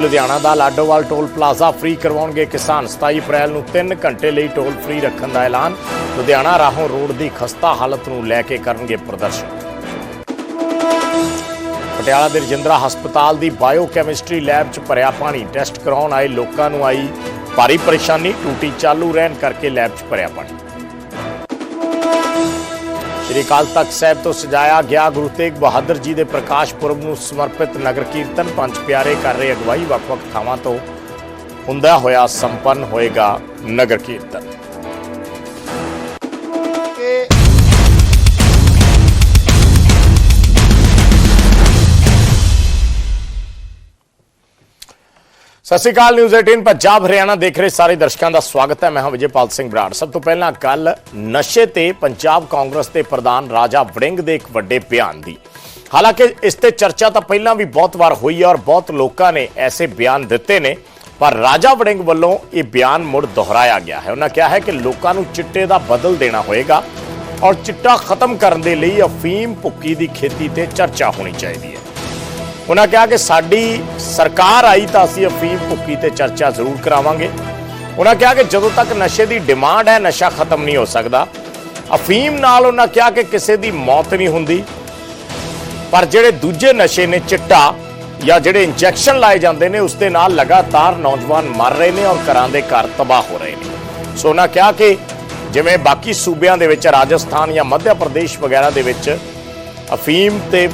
ਲੁਧਿਆਣਾ ਦਾ Ladowal toll plaza free ਕਰਵਾਉਣਗੇ ਕਿਸਾਨ। 27 ਅਪ੍ਰੈਲ ਨੂੰ 3 ਘੰਟੇ ਲਈ ਟੋਲ ਫ੍ਰੀ ਰੱਖਣ ਦਾ ਐਲਾਨ। ਲੁਧਿਆਣਾ ਰਾਹੋਂ ਰੋਡ ਦੀ ਖਸਤਾ ਹਾਲਤ ਨੂੰ ਲੈ ਕੇ ਕਰਨਗੇ ਪ੍ਰਦਰਸ਼ਨ। ਪਟਿਆਲਾ ਦੇ ਰਜਿੰਦਰਾ ਹਸਪਤਾਲ ਦੀ ਬਾਇਓਕੈਮਿਸਟਰੀ ਲੈਬ 'ਚ ਭਰਿਆ ਪਾਣੀ। ਟੈਸਟ ਕਰਾਉਣ ਆਏ ਲੋਕਾਂ ਨੂੰ ਆਈ ਭਾਰੀ ਪਰੇਸ਼ਾਨੀ। ਟੂਟੀ ਚਾਲੂ ਰਹਿਣ ਕਰਕੇ ਲੈਬ 'ਚ ਭਰਿਆ ਪਾਣੀ। ਸ਼੍ਰੀ ਅਕਾਲ ਤਖਤ ਸਾਹਿਬ ਤੋਂ ਸਜਾਇਆ ਗਿਆ ਗੁਰੂ ਤੇਗ ਬਹਾਦਰ ਜੀ ਦੇ ਪ੍ਰਕਾਸ਼ ਪੁਰਬ ਨੂੰ ਸਮਰਪਿਤ ਨਗਰ ਕੀਰਤਨ ਪੰਜ ਪਿਆਰੇ ਕਰ ਰਹੇ ਅਗਵਾਈ ਵੱਖ-ਵੱਖ ਥਾਵਾਂ ਤੋਂ ਹੁੰਦਾ ਹੋਇਆ ਸੰਪੰਨ ਹੋਏਗਾ ਨਗਰ ਕੀਰਤਨ। ਸਤਿ ਸ਼੍ਰੀ ਅਕਾਲ ਨਿਊਜ਼ 18 ਪੰਜਾਬ, ਹਰਿਆਣਾ ਦੇਖ ਰਹੇ ਸਾਰੇ ਦਰਸ਼ਕਾਂ ਦਾ ਸਵਾਗਤ ਹੈ। ਮੈਂ ਹਾਂ ਵਿਜੇਪਾਲ ਸਿੰਘ ਬਰਾੜ। ਸਭ ਤੋਂ ਪਹਿਲਾਂ ਗੱਲ ਨਸ਼ੇ ਤੇ ਪੰਜਾਬ ਕਾਂਗਰਸ ਦੇ ਪ੍ਰਧਾਨ ਰਾਜਾ ਵੜਿੰਗ ਦੇ ਇੱਕ ਵੱਡੇ ਬਿਆਨ ਦੀ। ਹਾਲਾਂਕਿ ਇਸ ਤੇ ਚਰਚਾ ਤਾਂ ਪਹਿਲਾਂ ਵੀ ਬਹੁਤ ਵਾਰ ਹੋਈ ਹੈ ਔਰ ਬਹੁਤ ਲੋਕਾਂ ਨੇ ਐਸੇ ਬਿਆਨ ਦਿੱਤੇ ਨੇ, ਪਰ ਰਾਜਾ ਵੜਿੰਗ ਵੱਲੋਂ ਇਹ ਬਿਆਨ ਮੁੜ ਦੁਹਰਾਇਆ ਗਿਆ ਹੈ। ਉਹਨਾਂ ਕਿਹਾ ਹੈ ਕਿ ਲੋਕਾਂ ਨੂੰ ਚਿੱਟੇ ਦਾ ਬਦਲ ਦੇਣਾ ਹੋਏਗਾ ਔਰ ਚਿੱਟਾ ਖਤਮ ਕਰਨ ਦੇ ਲਈ ਅਫੀਮ ਭੁੱਕੀ ਦੀ ਖੇਤੀ ਤੇ ਚਰਚਾ ਹੋਣੀ ਚਾਹੀਦੀ ਹੈ। ਉਹਨਾਂ ਕਿਹਾ ਕਿ ਸਾਡੀ ਸਰਕਾਰ ਆਈ ਤਾਂ ਅਸੀਂ ਅਫੀਮ ਭੁੱਕੀ ਤੇ ਚਰਚਾ ਜ਼ਰੂਰ ਕਰਾਵਾਂਗੇ। ਉਹਨਾਂ ਕਿਹਾ ਕਿ ਜਦੋਂ ਤੱਕ ਨਸ਼ੇ ਦੀ ਡਿਮਾਂਡ ਹੈ, ਨਸ਼ਾ ਖਤਮ ਨਹੀਂ ਹੋ ਸਕਦਾ। ਅਫੀਮ ਨਾਲ ਉਹਨਾਂ ਕਿਹਾ ਕਿ ਕਿਸੇ ਦੀ ਮੌਤ ਨਹੀਂ ਹੁੰਦੀ। ਪਰ ਜਿਹੜੇ ਦੂਜੇ ਨਸ਼ੇ ਨੇ, ਚਿੱਟਾ ਜਾਂ ਜਿਹੜੇ ਇੰਜੈਕਸ਼ਨ ਲਾਏ ਜਾਂਦੇ ਨੇ, ਉਸ ਦੇ ਨਾਲ ਲਗਾਤਾਰ ਨੌਜਵਾਨ ਮਰ ਰਹੇ ਨੇ ਔਰ ਘਰਾਂ ਦੇ ਘਰ ਤਬਾਹ ਹੋ ਰਹੇ ਨੇ। ਸੋ ਉਹਨਾਂ ਕਿਹਾ ਕਿ ਜਿਵੇਂ ਬਾਕੀ ਸੂਬਿਆਂ ਦੇ ਵਿੱਚ ਰਾਜਸਥਾਨ ਜਾਂ ਮੱਧ ਪ੍ਰਦੇਸ਼ ਵਗੈਰਾ ਦੇ ਵਿੱਚ ਅਫੀਮ ਤੇ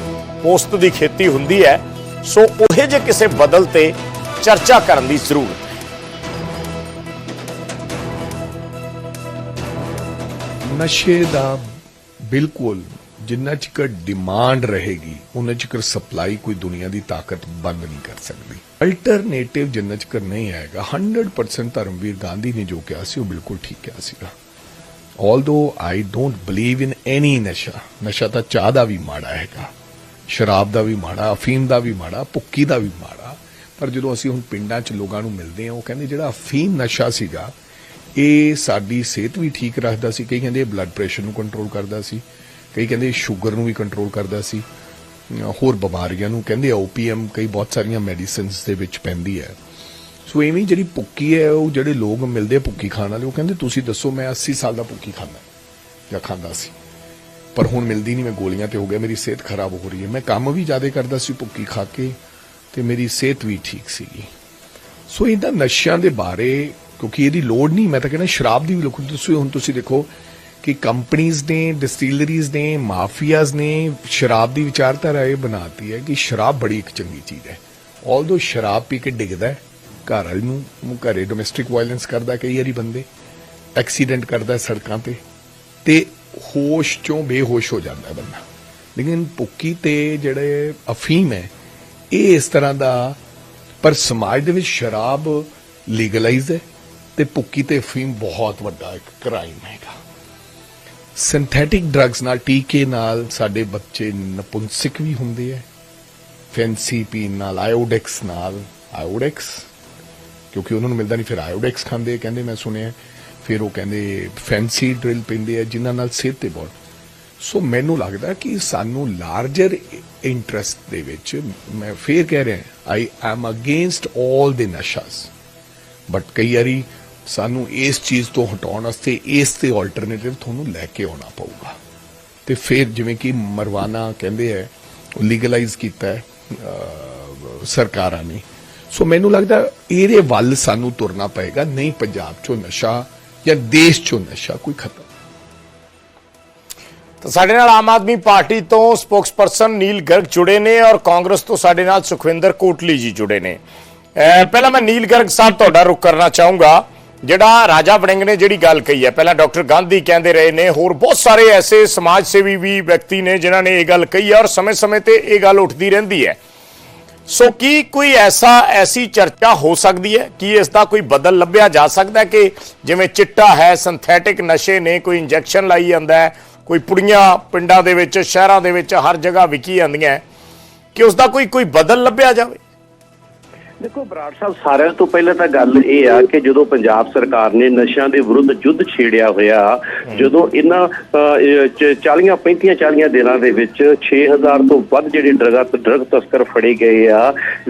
ਪੋਸਤ ਦੀ ਖੇਤੀ ਹੁੰਦੀ ਹੈ, ਸੋ ਉਹੇ ਜੇ ਕਿਸੇ ਬਦਲ ਤੇ ਚਰਚਾ ਕਰਨ ਦੀ ਜ਼ਰੂਰਤ ਨਸ਼ੇ ਦਾ ਬਿਲਕੁਲ ਜਿੰਨਾ ਚਿਰ ਡਿਮਾਂਡ ਰਹੇਗੀ ਉਹਨਾਂ ਚਿਰ ਸਪਲਾਈ ਕੋਈ ਦੁਨੀਆ ਦੀ ਤਾਕਤ ਬੰਦ ਨਹੀਂ ਕਰ ਸਕਦੀ। ਅਲਟਰਨੇਟਿਵ ਜਿੰਨਾ ਚਿਰ ਨਹੀਂ ਆਏਗਾ 100% ਧਰਮਵੀਰ ਗਾਂਧੀ ਨੇ ਜੋ ਕਿਹਾ ਸੀ, ਉਹ ਬਿਲਕੁਲ ਠੀਕ ਕਿਹਾ ਸੀਗਾ। ਆਲਦੋ ਆਈ ਡੋਨਟ ਬਲੀਵ ਇਨ ਐਨੀ ਨਸ਼ਾ ਨਸ਼ਾ ਤਾਂ ਚਾਹ ਦਾ ਵੀ ਮਾੜਾ ਹੈਗਾ। ਸ਼ਰਾਬ ਦਾ ਵੀ ਮਾੜਾ, ਅਫੀਮ ਦਾ ਵੀ ਮਾੜਾ ਪੁੱਕੀ ਦਾ ਵੀ ਮਾੜਾ। ਪਰ ਜਦੋਂ ਅਸੀਂ ਹੁਣ ਪਿੰਡਾਂ 'ਚ ਲੋਕਾਂ ਨੂੰ ਮਿਲਦੇ ਹਾਂ, ਉਹ ਕਹਿੰਦੇ ਜਿਹੜਾ ਅਫੀਮ ਨਸ਼ਾ ਸੀਗਾ, ਇਹ ਸਾਡੀ ਸਿਹਤ ਵੀ ਠੀਕ ਰੱਖਦਾ ਸੀ। ਕਈ ਕਹਿੰਦੇ ਬਲੱਡ ਪ੍ਰੈਸ਼ਰ ਨੂੰ ਕੰਟਰੋਲ ਕਰਦਾ ਸੀ। ਕਈ ਕਹਿੰਦੇ ਸ਼ੂਗਰ ਨੂੰ ਵੀ ਕੰਟਰੋਲ ਕਰਦਾ ਸੀ। ਹੋਰ ਬਿਮਾਰੀਆਂ ਨੂੰ ਕਹਿੰਦੇ ਓਪੀਐਮ ਕਈ ਬਹੁਤ ਸਾਰੀਆਂ ਮੈਡੀਸਿਨਸ ਦੇ ਵਿੱਚ ਪੈਂਦੀ ਹੈ। ਸੋ ਐਵੇਂ ਜਿਹੜੀ ਪੁੱਕੀ ਹੈ, ਉਹ ਜਿਹੜੇ ਲੋਕ ਮਿਲਦੇ ਆ ਖਾਣ ਵਾਲੇ, ਉਹ ਕਹਿੰਦੇ, ਤੁਸੀਂ ਦੱਸੋ, ਮੈਂ 80 ਸਾਲ ਦਾ ਭੁੱਕੀ ਖਾਂਦਾ, ਜਾਂ ਖਾਂਦਾ ਸੀ। ਪਰ ਹੁਣ ਮਿਲਦੀ ਨਹੀਂ, ਮੈਂ ਗੋਲੀਆਂ ਤੇ ਹੋ ਗਿਆ, ਮੇਰੀ ਸਿਹਤ ਖਰਾਬ ਹੋ ਰਹੀ ਹੈ। ਮੈਂ ਕੰਮ ਵੀ ਜ਼ਿਆਦਾ ਕਰਦਾ ਸੀ, ਭੁੱਕੀ ਖਾ ਕੇ, ਤੇ ਮੇਰੀ ਸਿਹਤ ਵੀ ਠੀਕ ਸੀਗੀ। ਸੋ ਇਹਦਾ ਨਸ਼ਿਆਂ ਦੇ ਬਾਰੇ, ਕਿਉਂਕਿ ਇਹਦੀ ਲੋੜ ਨਹੀਂ, ਮੈਂ ਤਾਂ ਕਹਿੰਦਾ ਸ਼ਰਾਬ ਦੀ ਵੀ ਲੋੜ ਤੁਸੀਂ ਹੁਣ ਤੁਸੀਂ ਦੇਖੋ ਕਿ ਕੰਪਨੀਆਂ ਨੇ, ਡਿਸਟਿਲਰੀਜ਼ ਨੇ, ਮਾਫੀਆਜ਼ ਨੇ ਸ਼ਰਾਬ ਦੀ ਵਿਚਾਰਧਾਰਾ ਇਹ ਬਣਾਤੀ ਹੈ ਕਿ ਸ਼ਰਾਬ ਬੜੀ ਇੱਕ ਚੰਗੀ ਚੀਜ਼ ਹੈ। ਆਲਦੋ ਸ਼ਰਾਬ ਪੀ ਕੇ ਡਿੱਗਦਾ ਹੈ, ਘਰ ਵਾਲੀ ਨੂੰ ਘਰੇ ਡੋਮੈਸਟਿਕ ਵਾਇਲੈਂਸ ਕਰਦਾ ਕਈ ਵਾਰੀ ਬੰਦੇ ਐਕਸੀਡੈਂਟ ਕਰਦਾ ਸੜਕਾਂ ਤੇ। ਤੇ ਹੋਸ਼ ਚੋਂ ਬੇਹੋਸ਼ ਹੋ ਜਾਂਦਾ ਬੰਦਾ। ਲੇਕਿਨ ਭੁੱਕੀ ਤੇ ਜਿਹੜੇ ਅਫੀਮ ਹੈ, ਇਹ ਇਸ ਤਰ੍ਹਾਂ ਦਾ, ਪਰ ਸਮਾਜ ਦੇ ਵਿੱਚ ਸ਼ਰਾਬ ਲੀਗਲਾਈਜ਼ ਹੈ ਤੇ ਭੁੱਕੀ ਤੇ ਅਫੀਮ ਬਹੁਤ ਵੱਡਾ ਇੱਕ ਕ੍ਰਾਈਮ ਹੈਗਾ। ਸਿੰਥੈਟਿਕ ਡਰੱਗਸ ਨਾਲ, ਟੀਕੇ ਨਾਲ ਸਾਡੇ ਬੱਚੇ ਨਪੁੰਸਕ ਵੀ ਹੁੰਦੇ ਹੈ। ਫੈਂਸੀ ਪੀਣ ਨਾਲ ਆਇਓਡੈਕਸ ਨਾਲ ਆਇਓਡੈਕਸ ਕਿਉਂਕਿ ਉਹਨਾਂ ਨੂੰ ਮਿਲਦਾ ਨਹੀਂ, ਫਿਰ ਆਇਓਡੈਕਸ ਖਾਂਦੇ ਕਹਿੰਦੇ ਮੈਂ ਸੁਣਿਆ ਫਿਰ ਉਹ ਕਹਿੰਦੇ ਫੈਂਸੀ ਡਰਿਲ ਪੈਂਦੇ ਆ, ਜਿਨ੍ਹਾਂ ਨਾਲ ਸਿਹਤ ਤੇ ਬਹੁਤ ਸੋ ਮੈਨੂੰ ਲੱਗਦਾ ਕਿ ਸਾਨੂੰ ਲਾਰਜਰ ਇੰਟਰਸਟ ਦੇ ਵਿੱਚ ਮੈਂ ਫੇਰ ਕਹਿ ਰਿਹਾ ਆਈ ਐਮ ਅਗੇਂਸਟ 올 ਦੇ ਨਸ਼ਾਸ ਬਟ ਕਈ ਵਾਰੀ ਸਾਨੂੰ ਇਸ ਚੀਜ਼ ਤੋਂ ਹਟਾਉਣ ਵਾਸਤੇ ਇਸ ਤੇ ਆਲਟਰਨੇਟਿਵ ਤੁਹਾਨੂੰ ਲੈ ਕੇ ਆਉਣਾ ਪਊਗਾ। ਤੇ ਫਿਰ ਜਿਵੇਂ ਕਿ ਮਰਵਾਨਾ ਕਹਿੰਦੇ ਹੈ ਉਹ ਲੀਗਲਾਈਜ਼ ਕੀਤਾ ਹੈ ਸਰਕਾਰਾਂ ਨੇ। ਸੋ ਮੈਨੂੰ ਲੱਗਦਾ ਇਹਦੇ ਵੱਲ ਸਾਨੂੰ ਤੁਰਨਾ ਪਏਗਾ, ਨਹੀਂ ਪੰਜਾਬ ਚੋਂ ਨਸ਼ਾ ਜਾਂ ਦੇਸ਼ ਚੋਂ ਨਸ਼ਾ ਕੋਈ ਖਤਮ। ਤਾਂ ਸਾਡੇ ਨਾਲ ਆਮ ਆਦਮੀ ਪਾਰਟੀ ਤੋਂ ਸਪੋਕਸਪਰਸਨ ਨੀਲ ਗਰਗ ਜੁੜੇ ਨੇ ਔਰ ਕਾਂਗਰਸ ਤੋਂ ਸਾਡੇ ਨਾਲ ਸੁਖਵਿੰਦਰ ਕੋਟਲੀ ਜੀ ਜੁੜੇ ਨੇ। ਪਹਿਲਾਂ ਮੈਂ ਨੀਲ ਗਰਗ ਸਾਹਿਬ ਤੁਹਾਡਾ ਰੁਕ ਕਰਨਾ ਚਾਹੂੰਗਾ। ਜਿਹੜਾ ਰਾਜਾ ਵੜਿੰਗ ਨੇ ਜਿਹੜੀ ਗੱਲ ਕਹੀ ਹੈ, ਪਹਿਲਾਂ ਡਾਕਟਰ ਗਾਂਧੀ ਕਹਿੰਦੇ ਰਹੇ ਨੇ, ਹੋਰ ਬਹੁਤ ਸਾਰੇ ਐਸੇ ਸਮਾਜ ਸੇਵੀ ਵੀ ਵਿਅਕਤੀ ਨੇ ਜਿਨ੍ਹਾਂ ਨੇ ਇਹ ਗੱਲ ਕਹੀ ਹੈ ਔਰ ਸਮੇਂ-ਸਮੇਂ ਤੇ ਇਹ ਗੱਲ ਉੱਠਦੀ ਰਹਿੰਦੀ ਹੈ। ਸੋ ਕੀ ਕੋਈ ਐਸਾ, ਐਸੀ ਚਰਚਾ ਹੋ ਸਕਦੀ ਹੈ? ਕਿ ਇਸ ਦਾ ਕੋਈ ਬਦਲ ਲੱਭਿਆ ਜਾ ਸਕਦਾ ਹੈ ਕਿ ਜਿਵੇਂ ਚਿੱਟਾ ਹੈ ਸਿੰਥੈਟਿਕ ਨਸ਼ੇ ਨੇ ਕੋਈ ਇੰਜੈਕਸ਼ਨ ਲਾਈ ਜਾਂਦਾ ਹੈ, ਕੋਈ ਪੁੜੀਆਂ ਪਿੰਡਾਂ ਦੇ ਵਿੱਚ, ਸ਼ਹਿਰਾਂ ਦੇ ਵਿੱਚ ਹਰ ਜਗ੍ਹਾ ਵਿਕੀ ਜਾਂਦੀਆਂ ਕਿ ਉਸ ਦਾ ਕੋਈ ਕੋਈ ਬਦਲ ਲੱਭਿਆ ਜਾਵੇ? ਦੇਖੋ ਬਰਾੜ ਸਾਹਿਬ ਸਾਰਿਆਂ ਤੋਂ ਪਹਿਲਾਂ ਤਾਂ ਗੱਲ ਇਹ ਆ ਕਿ ਜਦੋਂ ਪੰਜਾਬ ਸਰਕਾਰ ਨੇ ਨਸ਼ਿਆਂ ਦੇ ਵਿਰੁੱਧ ਯੁੱਧ ਛੇੜਿਆ ਹੋਇਆ ਜਦੋਂ ਇਹਨਾਂ 40 35 40 ਦਿਨਾਂ ਦੇ ਵਿੱਚ 6000 ਤੋਂ ਵੱਧ ਜਿਹੜੇ ਡਰਗ ਡਰਗ ਤਸਕਰ ਫੜੇ ਗਏ ਆ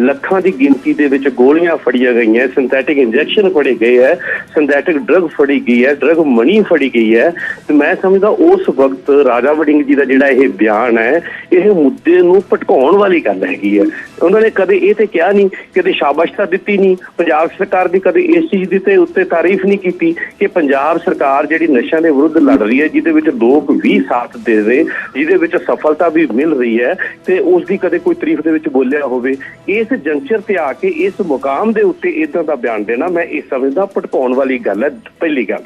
ਲੱਖਾਂ ਦੀ ਗਿਣਤੀ ਦੇ ਵਿੱਚ ਗੋਲੀਆਂ ਫੜੀਆਂ ਗਈਆਂ ਸਿੰਥੈਟਿਕ ਇੰਜੈਕਸ਼ਨ ਫੜੇ ਗਏ ਹੈ ਸਿੰਥੈਟਿਕ ਡਰਗ ਫੜੀ ਗਈ ਹੈ ਡਰਗ ਮਨੀ ਫੜੀ ਗਈ ਹੈ ਤੇ ਮੈਂ ਸਮਝਦਾ ਉਸ ਵਕਤ ਰਾਜਾ ਵੜਿੰਗ ਜੀ ਦਾ ਜਿਹੜਾ ਇਹ ਬਿਆਨ ਹੈ ਇਹ ਮੁੱਦੇ ਨੂੰ ਭਟਕਾਉਣ ਵਾਲੀ ਗੱਲ ਹੈਗੀ ਹੈ ਉਹਨਾਂ ਨੇ ਕਦੇ ਇਹ ਤੇ ਕਿਹਾ ਨਹੀਂ ਕਦੇ ਸ਼ਾਬਾਸ਼ ਤਾਂ ਦਿੱਤੀ ਨਹੀਂ। ਪੰਜਾਬ ਸਰਕਾਰ ਦੀ ਕਦੇ ਇਸ ਚੀਜ਼ ਦੀ ਤੇ ਉੱਤੇ ਤਾਰੀਫ ਨਹੀਂ ਕੀਤੀ ਕਿ ਪੰਜਾਬ ਸਰਕਾਰ ਜਿਹੜੀ ਨਸ਼ਿਆਂ ਦੇ ਵਿਰੁੱਧ ਲੜ ਰਹੀ ਹੈ, ਜਿਹਦੇ ਵਿੱਚ ਲੋਕ ਵੀ ਸਾਥ ਦੇ ਰਹੇ, ਜਿਹਦੇ ਵਿੱਚ ਸਫਲਤਾ ਵੀ ਮਿਲ ਰਹੀ ਹੈ ਤੇ ਉਸ ਦੀ ਕਦੇ ਕੋਈ ਤਾਰੀਫ ਦੇ ਵਿੱਚ ਬੋਲਿਆ ਹੋਵੇ। ਇਸ ਜੰਕਚਰ ਤੇ ਆ ਕੇ ਇਸ ਮੁਕਾਮ ਦੇ ਉੱਤੇ ਇਦਾਂ ਦਾ ਬਿਆਨ ਦੇਣਾ ਮੈਂ ਇਹ ਸਮਝਦਾ ਭਟਕਾਉਣ ਵਾਲੀ ਗੱਲ ਹੈ, ਪਹਿਲੀ ਗੱਲ।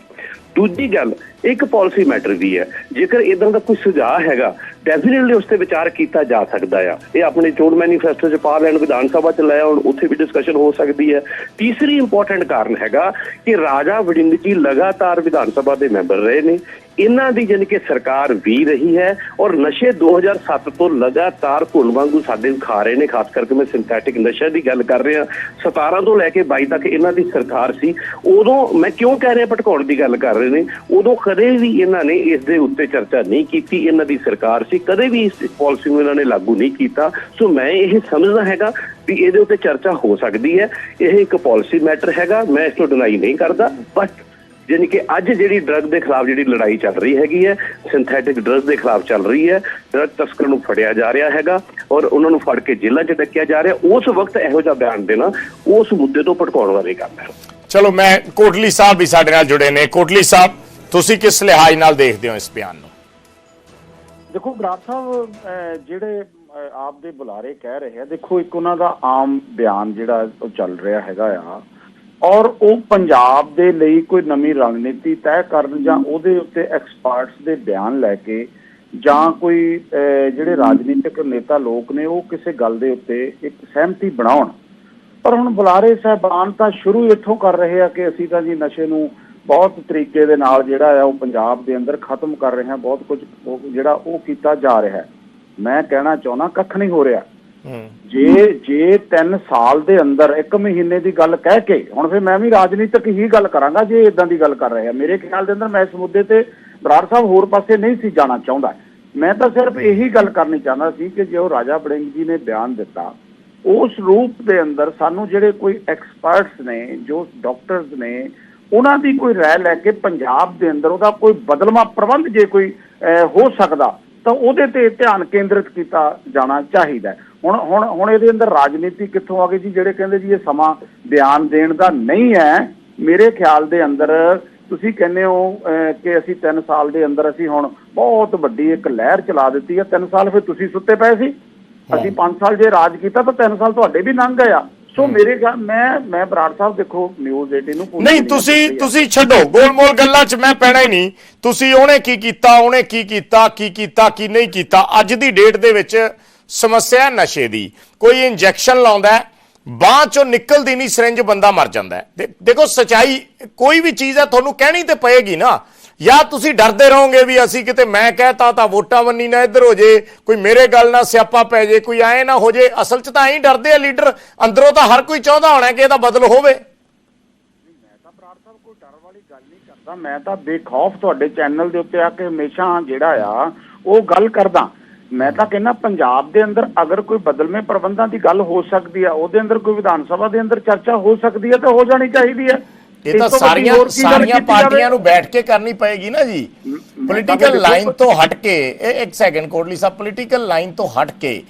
ਦੂਜੀ ਗੱਲ, ਇੱਕ ਪਾਲਿਸੀ ਮੈਟਰ ਵੀ ਹੈ। ਜੇਕਰ ਇਦਾਂ ਦਾ ਕੋਈ ਸੁਝਾਅ ਹੈਗਾ ਡੈਫੀਨਿਟਲੀ ਉਸ ਤੇ ਵਿਚਾਰ ਕੀਤਾ ਜਾ ਸਕਦਾ ਆ। ਇਹ ਆਪਣੇ ਚੋਣ ਮੈਨੀਫੈਸਟੋ ਚ ਪਾ ਲੈਣ, ਵਿਧਾਨ ਸਭਾ ਚ ਲੈ ਆਉਣ, ਉੱਥੇ ਵੀ ਡਿਸਕਸ਼ਨ ਹੋ ਸਕਦੀ ਹੈ। ਤੀਸਰੀ ਇੰਪੋਰਟੈਂਟ ਕਾਰਨ ਹੈਗਾ ਕਿ ਰਾਜਾ ਵੜਿੰਦਗੀ ਲਗਾਤਾਰ ਵਿਧਾਨ ਸਭਾ ਦੇ ਮੈਂਬਰ ਰਹੇ ਨੇ। ਇਹਨਾਂ ਦੀ ਜਾਣੀ ਕਿ ਸਰਕਾਰ ਵੀ ਰਹੀ ਹੈ ਔਰ ਨਸ਼ੇ 2007 ਤੋਂ ਲਗਾਤਾਰ ਘੁਣ ਵਾਂਗੂ ਸਾਡੇ ਖਾ ਰਹੇ ਨੇ, ਖਾਸ ਕਰਕੇ ਮੈਂ ਸਿੰਥੈਟਿਕ ਨਸ਼ੇ ਦੀ ਗੱਲ ਕਰ ਰਿਹਾ। 17 ਤੋਂ ਲੈ ਕੇ 22 ਤੱਕ ਇਹਨਾਂ ਦੀ ਸਰਕਾਰ ਸੀ। ਉਦੋਂ ਮੈਂ ਕਿਉਂ ਕਹਿ ਰਿਹਾ ਭਟਕਾਉਣ ਦੀ ਗੱਲ ਕਰ ਰਹੇ ਨੇ? ਉਦੋਂ ਕਦੇ ਵੀ ਇਹਨਾਂ ਨੇ ਇਸ ਦੇ ਉੱਤੇ ਚਰਚਾ ਨਹੀਂ ਕੀਤੀ, ਇਹਨਾਂ ਦੀ ਸਰਕਾਰ ਸੀ। ਕਦੇ ਵੀ ਇਸ ਪਾਲਿਸੀ ਨੂੰ ਇਹਨਾਂ ਨੇ ਲਾਗੂ ਨਹੀਂ ਕੀਤਾ। ਸੋ ਮੈਂ ਇਹ ਸਮਝਦਾ ਹੈਗਾ ਵੀ ਇਹਦੇ ਉੱਤੇ ਚਰਚਾ ਹੋ ਸਕਦੀ ਹੈ। ਇਹ ਇੱਕ ਪਾਲਿਸੀ ਮੈਟਰ ਹੈਗਾ, ਮੈਂ ਇਸ ਨੂੰ ਡਿਨਾਈ ਨਹੀਂ ਕਰਦਾ। ਬਟ ਯਾਨੀ ਕਿ ਅੱਜ ਜਿਹੜੀ ਡਰੱਗ ਦੇ ਖਿਲਾਫ ਜਿਹੜੀ ਲੜਾਈ ਚੱਲ ਰਹੀ ਹੈਗੀ ਹੈ ਸਿੰਥੈਟਿਕ ਡਰੱਗ ਦੇ ਖਿਲਾਫ ਚੱਲ ਰਹੀ ਹੈ ਡਰੱਗ ਤਸਕਰ ਨੂੰ ਫੜਿਆ ਜਾ ਰਿਹਾ ਹੈਗਾ ਔਰ ਉਹਨਾਂ ਨੂੰ ਫੜ ਕੇ ਜੇਲ੍ਹਾਂ 'ਚ ਡੱਕਿਆ ਜਾ ਰਿਹਾ। ਉਸ ਵਕਤ ਇਹੋ ਜਿਹਾ ਬਿਆਨ ਦੇਣਾ ਉਸ ਮੁੱਦੇ ਤੋਂ ਭਟਕਾਉਣ ਵਾਲੀ ਗੱਲ ਹੈ। ਚਲੋ ਮੈਂ ਕੋਟਲੀ ਸਾਹਿਬ ਵੀ ਸਾਡੇ ਨਾਲ ਜੁੜੇ ਨੇ। ਕੋਟਲੀ ਸਾਹਿਬ ਤੁਸੀਂ ਕਿਸ ਲਿਹਾਜ਼ ਨਾਲ ਦੇਖਦੇ ਹੋ ਇਸ ਬਿਆਨ ਨੂੰ? ਦੇਖੋ ਬਰਾੜ ਸਾਹਿਬ ਜਿਹੜੇ ਆਪ ਦੇ ਬੁਲਾਰੇ ਕਹਿ ਰਹੇ ਆ ਦੇਖੋ ਇੱਕ ਉਹਨਾਂ ਦਾ ਆਮ ਬਿਆਨ ਜਿਹੜਾ ਉਹ ਚੱਲ ਰਿਹਾ ਹੈਗਾ ਆ ਔਰ ਉਹ ਪੰਜਾਬ ਦੇ ਲਈ ਕੋਈ ਨਵੀਂ ਰਣਨੀਤੀ ਤੈਅ ਕਰਨ ਜਾਂ ਉਹਦੇ ਉੱਤੇ ਐਕਸਪਰਟਸ ਦੇ ਬਿਆਨ ਲੈ ਕੇ ਜਾਂ ਕੋਈ ਜਿਹੜੇ ਰਾਜਨੀਤਿਕ ਨੇਤਾ ਲੋਕ ਨੇ ਉਹ ਕਿਸੇ ਗੱਲ ਦੇ ਉੱਤੇ ਇੱਕ ਸਹਿਮਤੀ ਬਣਾਉਣ। ਪਰ ਹੁਣ ਬੁਲਾਰੇ ਸਾਹਿਬਾਨ ਤਾਂ ਸ਼ੁਰੂ ਇੱਥੋਂ ਕਰ ਰਹੇ ਆ ਕਿ ਅਸੀਂ ਤਾਂ ਜੀ ਨਸ਼ੇ ਨੂੰ ਬਹੁਤ ਤਰੀਕੇ ਦੇ ਨਾਲ ਜਿਹੜਾ ਆ ਉਹ ਪੰਜਾਬ ਦੇ ਅੰਦਰ ਖਤਮ ਕਰ ਰਹੇ ਹਾਂ ਬਹੁਤ ਕੁਝ ਜਿਹੜਾ ਉਹ ਕੀਤਾ ਜਾ ਰਿਹਾ। ਮੈਂ ਕਹਿਣਾ ਚਾਹੁੰਦਾ ਕੱਖ ਨਹੀਂ ਹੋ ਰਿਹਾ। ਜੇ ਜੇ 3 ਸਾਲ ਦੇ ਅੰਦਰ 1 ਮਹੀਨੇ ਦੀ ਗੱਲ ਕਹਿ ਕੇ ਹੁਣ ਫਿਰ ਮੈਂ ਵੀ ਰਾਜਨੀਤਿਕ ਹੀ ਗੱਲ ਕਰਾਂਗਾ ਜੇ ਇਦਾਂ ਦੀ ਗੱਲ ਕਰ ਰਹੇ। ਆ ਮੇਰੇ ਖਿਆਲ ਦੇ ਅੰਦਰ ਮੈਂ ਇਸ ਮੁੱਦੇ ਤੇ ਬਰਾੜ ਸਾਹਿਬ ਹੋਰ ਪਾਸੇ ਨਹੀਂ ਸੀ ਜਾਣਾ ਚਾਹੁੰਦਾ। ਮੈਂ ਤਾਂ ਸਿਰਫ ਇਹੀ ਗੱਲ ਕਰਨੀ ਚਾਹੁੰਦਾ ਸੀ ਕਿ ਜੋ ਰਾਜਾ ਬੜਿੰਗ ਜੀ ਨੇ ਬਿਆਨ ਦਿੱਤਾ ਉਸ ਰੂਪ ਦੇ ਅੰਦਰ ਸਾਨੂੰ ਜਿਹੜੇ ਕੋਈ ਐਕਸਪਰਟਸ ਨੇ ਜੋ ਡਾਕਟਰਸ ਨੇ ਉਹਨਾਂ ਦੀ ਕੋਈ ਰਾਏ ਲੈ ਕੇ ਪੰਜਾਬ ਦੇ ਅੰਦਰ ਉਹਦਾ ਕੋਈ ਬਦਲਵਾਂ ਪ੍ਰਬੰਧ ਜੇ ਕੋਈ ਹੋ ਸਕਦਾ ਤਾਂ ਉਹਦੇ ਤੇ ਧਿਆਨ ਕੇਂਦਰਿਤ ਕੀਤਾ ਜਾਣਾ ਚਾਹੀਦਾ। ਹੁਣ ਹੁਣ ਹੁਣ ਇਹਦੇ ਅੰਦਰ ਰਾਜਨੀਤੀ ਕਿੱਥੋਂ ਆ ਗਈ ਜੀ? ਜਿਹੜੇ ਕਹਿੰਦੇ ਜੀ ਇਹ ਸਮਾਂ ਬਿਆਨ ਦੇਣ ਦਾ ਨਹੀਂ ਹੈ ਮੇਰੇ ਖਿਆਲ ਦੇ ਅੰਦਰ ਤੁਸੀਂ ਕਹਿੰਦੇ ਹੋ ਕਿ ਅਸੀਂ 3 ਸਾਲ ਦੇ ਅੰਦਰ ਅਸੀਂ ਹੁਣ ਬਹੁਤ ਵੱਡੀ ਇੱਕ ਲਹਿਰ ਚਲਾ ਦਿੱਤੀ ਹੈ। 3 ਸਾਲ ਫਿਰ ਤੁਸੀਂ ਸੁੱਤੇ ਪਏ ਸੀ। ਅਸੀਂ 5 ਸਾਲ ਜੇ ਰਾਜ ਕੀਤਾ ਤਾਂ 3 ਸਾਲ ਤੁਹਾਡੇ ਵੀ ਲੰਘ ਗਏ ਆ। ਸੋ ਮੇਰੇ ਖਿਆਲ ਮੈਂ ਮੈਂ ਬਰਾੜ ਸਾਹਿਬ ਦੇਖੋ ਨਿਊਜ਼ 18 ਨੂੰ ਨਹੀਂ ਤੁਸੀਂ। ਤੁਸੀਂ ਛੱਡੋ। ਗੋਲਮੋਲ ਗੱਲਾਂ 'ਚ ਮੈਂ ਪੈਣਾ ਹੀ ਨਹੀਂ। ਤੁਸੀਂ ਉਹਨੇ ਕੀ ਕੀਤਾ ਉਹਨੇ ਕੀ ਕੀਤਾ ਕੀ ਕੀਤਾ ਕੀ ਨਹੀਂ ਕੀਤਾ। ਅੱਜ ਦੀ ਡੇਟ ਦੇ ਵਿੱਚ ਸਮੱਸਿਆ ਨਸ਼ੇ ਦੀ। ਕੋਈ ਇੰਜੈਕਸ਼ਨ ਲਾਉਂਦਾ ਹੈ, ਬਾਂਹ ਚੋਂ ਨਿਕਲਦੀ ਨਹੀਂ, ਸਿਰਿੰਜ ਬੰਦਾ ਮਰ ਜਾਂਦਾ ਦੇਖੋ, ਸਚਾਈ ਕੋਈ ਵੀ ਚੀਜ਼ ਹੈ, ਤੁਹਾਨੂੰ ਕਹਿਣੀ ਤੇ ਪਏਗੀ ਨਾ। ਜਾਂ ਤੁਸੀਂ ਡਰਦੇ ਰਹੋਗੇ ਵੀ ਅਸੀਂ ਕਿਤੇ ਮੈਂ ਕਹਿਤਾ ਤਾਂ ਵੋਟਾਂ ਵੰਨੀ ਨਾ ਇੱਧਰ ਹੋ ਜੇ, ਕੋਈ ਮੇਰੇ ਗੱਲ ਨਾਲ ਸਿਆਪਾ ਪੈ ਜੇ, ਕੋਈ ਐ ਨਾ ਹੋ ਜੇ। ਅਸਲ 'ਚ ਤਾਂ ਐਂ ਡਰਦੇ ਆ ਲੀਡਰ। ਅੰਦਰੋਂ ਤਾਂ ਹਰ ਕੋਈ ਚਾਹੁੰਦਾ ਹੋਣਾ ਕਿ ਇਹਦਾ ਬਦਲ ਹੋਵੇ। ਕੋਈ ਡਰ ਵਾਲੀ ਗੱਲ ਨਹੀਂ ਕਰਦਾ। ਮੈਂ ਤਾਂ ਬੇਖੌਫ ਤੁਹਾਡੇ ਚੈਨਲ ਦੇ ਉੱਤੇ ਆ ਕੇ ਹਮੇਸ਼ਾ ਜਿਹੜਾ ਆ, ਉਹ ਗੱਲ ਕਰਦਾ। ਮੈਂ ਤਾਂ ਕਹਿੰਦਾ ਪੰਜਾਬ ਦੇ ਅੰਦਰ ਅਗਰ ਕੋਈ ਬਦਲਵੇਂ ਪ੍ਰਬੰਧਾਂ ਦੀ ਗੱਲ ਹੋ ਸਕਦੀ ਆ ਉਹਦੇ ਅੰਦਰ ਕੋਈ ਵਿਧਾਨ ਸਭਾ ਦੇ ਅੰਦਰ ਚਰਚਾ ਹੋ ਸਕਦੀ ਹੈ ਤਾਂ ਹੋ ਜਾਣੀ ਚਾਹੀਦੀ ਹੈ ਇਹ ਤਾਂ ਸਾਰੀਆਂ ਸਾਰੀਆਂ? ਪਾਰਟੀਆਂ ਨੂੰ ਬੈਠ ਕੇ ਕਰਨੀ ਪਏਗੀ ਨਾ ਜੀ। ਪੋਲੀਟੀਕਲ ਲਾਈਨ ਤੋਂ ਹਟ ਕੇ ਇਹ ਇੱਕ second Kotli Sahib political line ਤੋਂ ਹਟ ਕੇ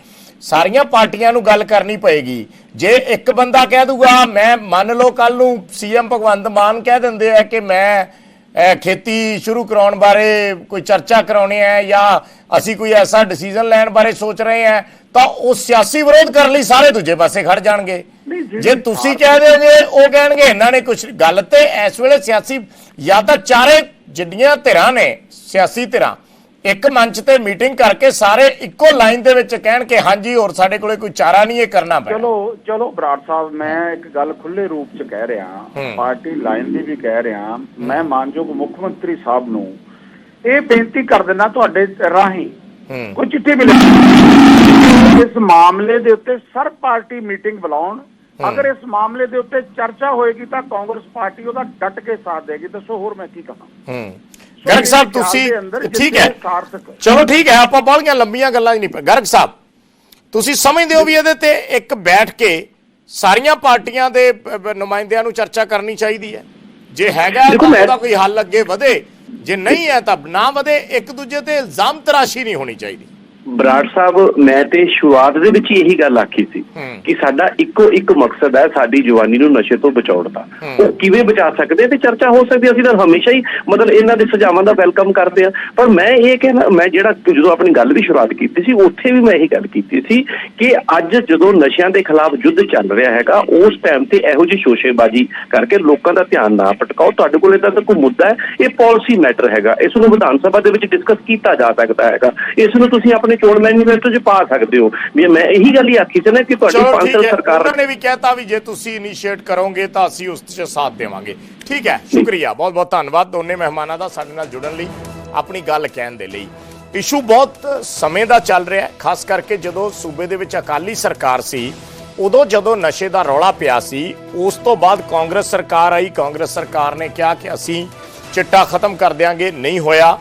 ਸਾਰੀਆਂ ਪਾਰਟੀਆਂ ਨੂੰ ਗੱਲ ਕਰਨੀ ਪਏਗੀ। ਜੇ ਇੱਕ ਬੰਦਾ ਕਹਿ ਦੂਗਾ ਮੈਂ ਮੰਨ ਲਓ ਕੱਲ ਨੂੰ ਸੀਐਮ ਭਗਵੰਤ ਮਾਨ ਕਹਿ ਦਿੰਦੇ ਆ ਕਿ ਮੈਂ ਖੇਤੀ ਸ਼ੁਰੂ ਕਰਾਉਣ ਬਾਰੇ ਕੋਈ ਚਰਚਾ ਕਰਾਉਣੀ ਹੈ ਜਾਂ ਅਸੀਂ ਕੋਈ ਐਸਾ ਡਿਸੀਜਨ ਲੈਣ ਬਾਰੇ ਸੋਚ ਰਹੇ ਹਾਂ ਤਾਂ ਉਹ ਸਿਆਸੀ ਵਿਰੋਧ ਕਰਨ ਲਈ ਸਾਰੇ ਦੂਜੇ ਪਾਸੇ ਖੜ ਜਾਣਗੇ। ਜੇ ਤੁਸੀਂ ਕਹਿ ਦਿਓਗੇ ਉਹ ਕਹਿਣਗੇ ਇਹਨਾਂ ਨੇ ਕੁਝ ਗੱਲ ਤੇ ਇਸ ਵੇਲੇ ਸਿਆਸੀ ਜਾਂ ਤਾਂ ਚਾਰੇ ਜਿੰਨੀਆਂ ਧਿਰਾਂ ਨੇ ਸਿਆਸੀ ਧਿਰਾਂ ਇੱਕ ਮੰਚ ਤੇ ਮੀਟਿੰਗ ਕਰਕੇ ਸਾਰੇ ਇੱਕੋ ਲਾਈਨ ਦੇ ਵਿੱਚ ਕਹਿਣ ਕਿ ਹਾਂਜੀ ਹੋਰ ਸਾਡੇ ਕੋਲੇ ਕੋਈ ਚਾਰਾ ਨਹੀਂ ਇਹ ਕਰਨਾ ਪੈਣਾ। ਚਲੋ ਚਲੋ ਬਰਾੜ ਸਾਹਿਬ ਮੈਂ ਇੱਕ ਗੱਲ ਖੁੱਲੇ ਰੂਪ ਚ ਕਹਿ ਰਿਹਾ। ਪਾਰਟੀ ਲਾਈਨ ਦੀ ਵੀ ਕਹਿ ਰਿਹਾ ਮੈਂ ਮਾਨਯੋਗ ਮੁੱਖ ਮੰਤਰੀ ਸਾਹਿਬ ਨੂੰ ਇਹ ਬੇਨਤੀ ਕਰ ਦਿੰਦਾ ਤੁਹਾਡੇ ਰਾਹੀਂ ਕੋਈ ਚਿੱਠੀ ਮਿਲੇ ਇਸ ਮਾਮਲੇ ਦੇ ਉੱਤੇ ਸਰਬ ਪਾਰਟੀ ਮੀਟਿੰਗ ਬੁਲਾਉਣ ਅਗਰ ਇਸ ਮਾਮਲੇ ਦੇ ਉੱਤੇ ਚਰਚਾ ਹੋਏਗੀ ਤਾਂ ਕਾਂਗਰਸ ਪਾਰਟੀ ਉਹਦਾ ਡਟ ਕੇ ਸਾਥ ਦੇਗੀ। ਦੱਸੋ ਹੋਰ ਮੈਂ ਕੀ ਕਹਾਂ। ਹੂੰ। ਗਰਗ ਸਾਹਿਬ ਤੁਸੀਂ ਠੀਕ ਹੈ। ਚਲੋ ਠੀਕ ਹੈ ਆਪਾਂ ਬਾਹਲੀਆਂ ਲੰਬੀਆਂ ਗੱਲਾਂ ਨਹੀਂ ਗਰਗ ਸਾਹਿਬ ਤੁਸੀਂ ਸਮਝਦੇ ਹੋ ਵੀ ਇਹਦੇ ਤੇ ਇੱਕ ਬੈਠ ਕੇ ਸਾਰੀਆਂ ਪਾਰਟੀਆਂ ਦੇ ਨੁਮਾਇੰਦਿਆਂ ਨੂੰ ਚਰਚਾ ਕਰਨੀ ਚਾਹੀਦੀ ਹੈ। ਜੇ ਹੈਗਾ ਤਾਂ ਉਹਦਾ ਕੋਈ ਹੱਲ ਅੱਗੇ ਵਧੇ ਜੇ ਨਹੀਂ ਹੈ ਤਾਂ ਨਾ ਵਧੇ ਇੱਕ ਦੂਜੇ ਤੇ ਇਲਜ਼ਾਮ ਤਰਾਸ਼ੀ ਨਹੀਂ ਹੋਣੀ ਚਾਹੀਦੀ। ਬਰਾੜ ਸਾਹਿਬ ਮੈਂ ਤੇ ਸ਼ੁਰੂਆਤ ਦੇ ਵਿੱਚ ਹੀ ਇਹੀ ਗੱਲ ਆਖੀ ਸੀ। ਕਿ ਸਾਡਾ ਇੱਕੋ ਇੱਕ ਮਕਸਦ ਹੈ ਸਾਡੀ ਜਵਾਨੀ ਨੂੰ ਨਸ਼ੇ ਤੋਂ ਬਚਾਉਣ ਦਾ। ਉਹ ਕਿਵੇਂ ਬਚਾ ਸਕਦੇ ਤੇ ਚਰਚਾ ਹੋ ਸਕਦੀ। ਅਸੀਂ ਤਾਂ ਹਮੇਸ਼ਾ ਹੀ ਮਤਲਬ ਇਹਨਾਂ ਦੇ ਸੁਝਾਵਾਂ ਦਾ ਵੈਲਕਮ ਕਰਦੇ ਆ ਪਰ ਮੈਂ ਇਹ ਕਹਿਣਾ ਮੈਂ ਜਿਹੜਾ ਜਦੋਂ ਆਪਣੀ ਗੱਲ ਦੀ ਸ਼ੁਰੂਆਤ ਕੀਤੀ ਸੀ ਉੱਥੇ ਵੀ ਮੈਂ ਇਹੀ ਗੱਲ ਕੀਤੀ ਸੀ ਕਿ ਅੱਜ ਜਦੋਂ ਨਸ਼ਿਆਂ ਦੇ ਖਿਲਾਫ ਯੁੱਧ ਚੱਲ ਰਿਹਾ ਹੈਗਾ ਉਸ ਟਾਈਮ ਤੇ ਇਹੋ ਜਿਹੀ ਸ਼ੋਸ਼ੇਬਾਜ਼ੀ ਕਰਕੇ ਲੋਕਾਂ ਦਾ ਧਿਆਨ ਨਾ ਭਟਕਾਓ ਤੁਹਾਡੇ ਕੋਲ ਇਦਾਂ ਦਾ ਕੋਈ ਮੁੱਦਾ ਹੈ ਇਹ ਪਾਲਿਸੀ ਮੈਟਰ ਹੈਗਾ ਇਸ ਨੂੰ ਵਿਧਾਨ ਸਭਾ ਦੇ ਵਿੱਚ ਡਿਸਕਸ ਕੀਤਾ ਜਾ ਸਕਦਾ ਹੈਗਾ ਇਸ ਨੂੰ ਤੁਸੀਂ ਆਪਣੇ ਚੋਣ ਮੈਨੀਫੈਸਟੋ 'ਚ ਪਾ ਸਕਦੇ ਹੋ। ਵੀ ਮੈਂ ਇਹੀ ਗੱਲ ਹੀ ਆਖੀ ਸੀ ਨਾ ਕਿ ਤੁਹਾਡੀ ਪੰਜ ਸਰਕਾਰ ਨੇ ਵੀ ਕਹਿਤਾ ਵੀ ਜੇ ਤੁਸੀਂ ਇਨੀਸ਼ੀਏਟ ਕਰੋਗੇ ਤਾਂ ਅਸੀਂ ਉਸ 'ਚ ਸਾਥ ਦੇਵਾਂਗੇ। ਠੀਕ ਹੈ ਸ਼ੁਕਰੀਆ। ਬਹੁਤ ਬਹੁਤ ਧੰਨਵਾਦ ਦੋਨੇ ਮਹਿਮਾਨਾਂ ਦਾ ਸਾਡੇ ਨਾਲ ਜੁੜਨ ਲਈ ਆਪਣੀ ਗੱਲ ਕਹਿਣ ਦੇ ਲਈ। ਇਸ਼ੂ ਬਹੁਤ ਸਮੇਂ ਦਾ ਚੱਲ ਰਿਹਾ ਹੈ ਖਾਸ ਕਰਕੇ ਜਦੋਂ ਸੂਬੇ ਦੇ ਵਿੱਚ ਅਕਾਲੀ ਸਰਕਾਰ ਸੀ ਉਦੋਂ ਜਦੋਂ ਨਸ਼ੇ ਦਾ ਰੌਲਾ ਪਿਆ ਸੀ ਉਸ ਤੋਂ ਬਾਅਦ ਕਾਂਗਰਸ ਸਰਕਾਰ ਆਈ। ਕਾਂਗਰਸ ਸਰਕਾਰ ਨੇ ਕਿਹਾ ਕਿ ਅਸੀਂ ਚਿੱਟਾ ਖਤਮ ਕਰ ਦਿਆਂਗੇ ਨਹੀਂ ਹੋਇਆ।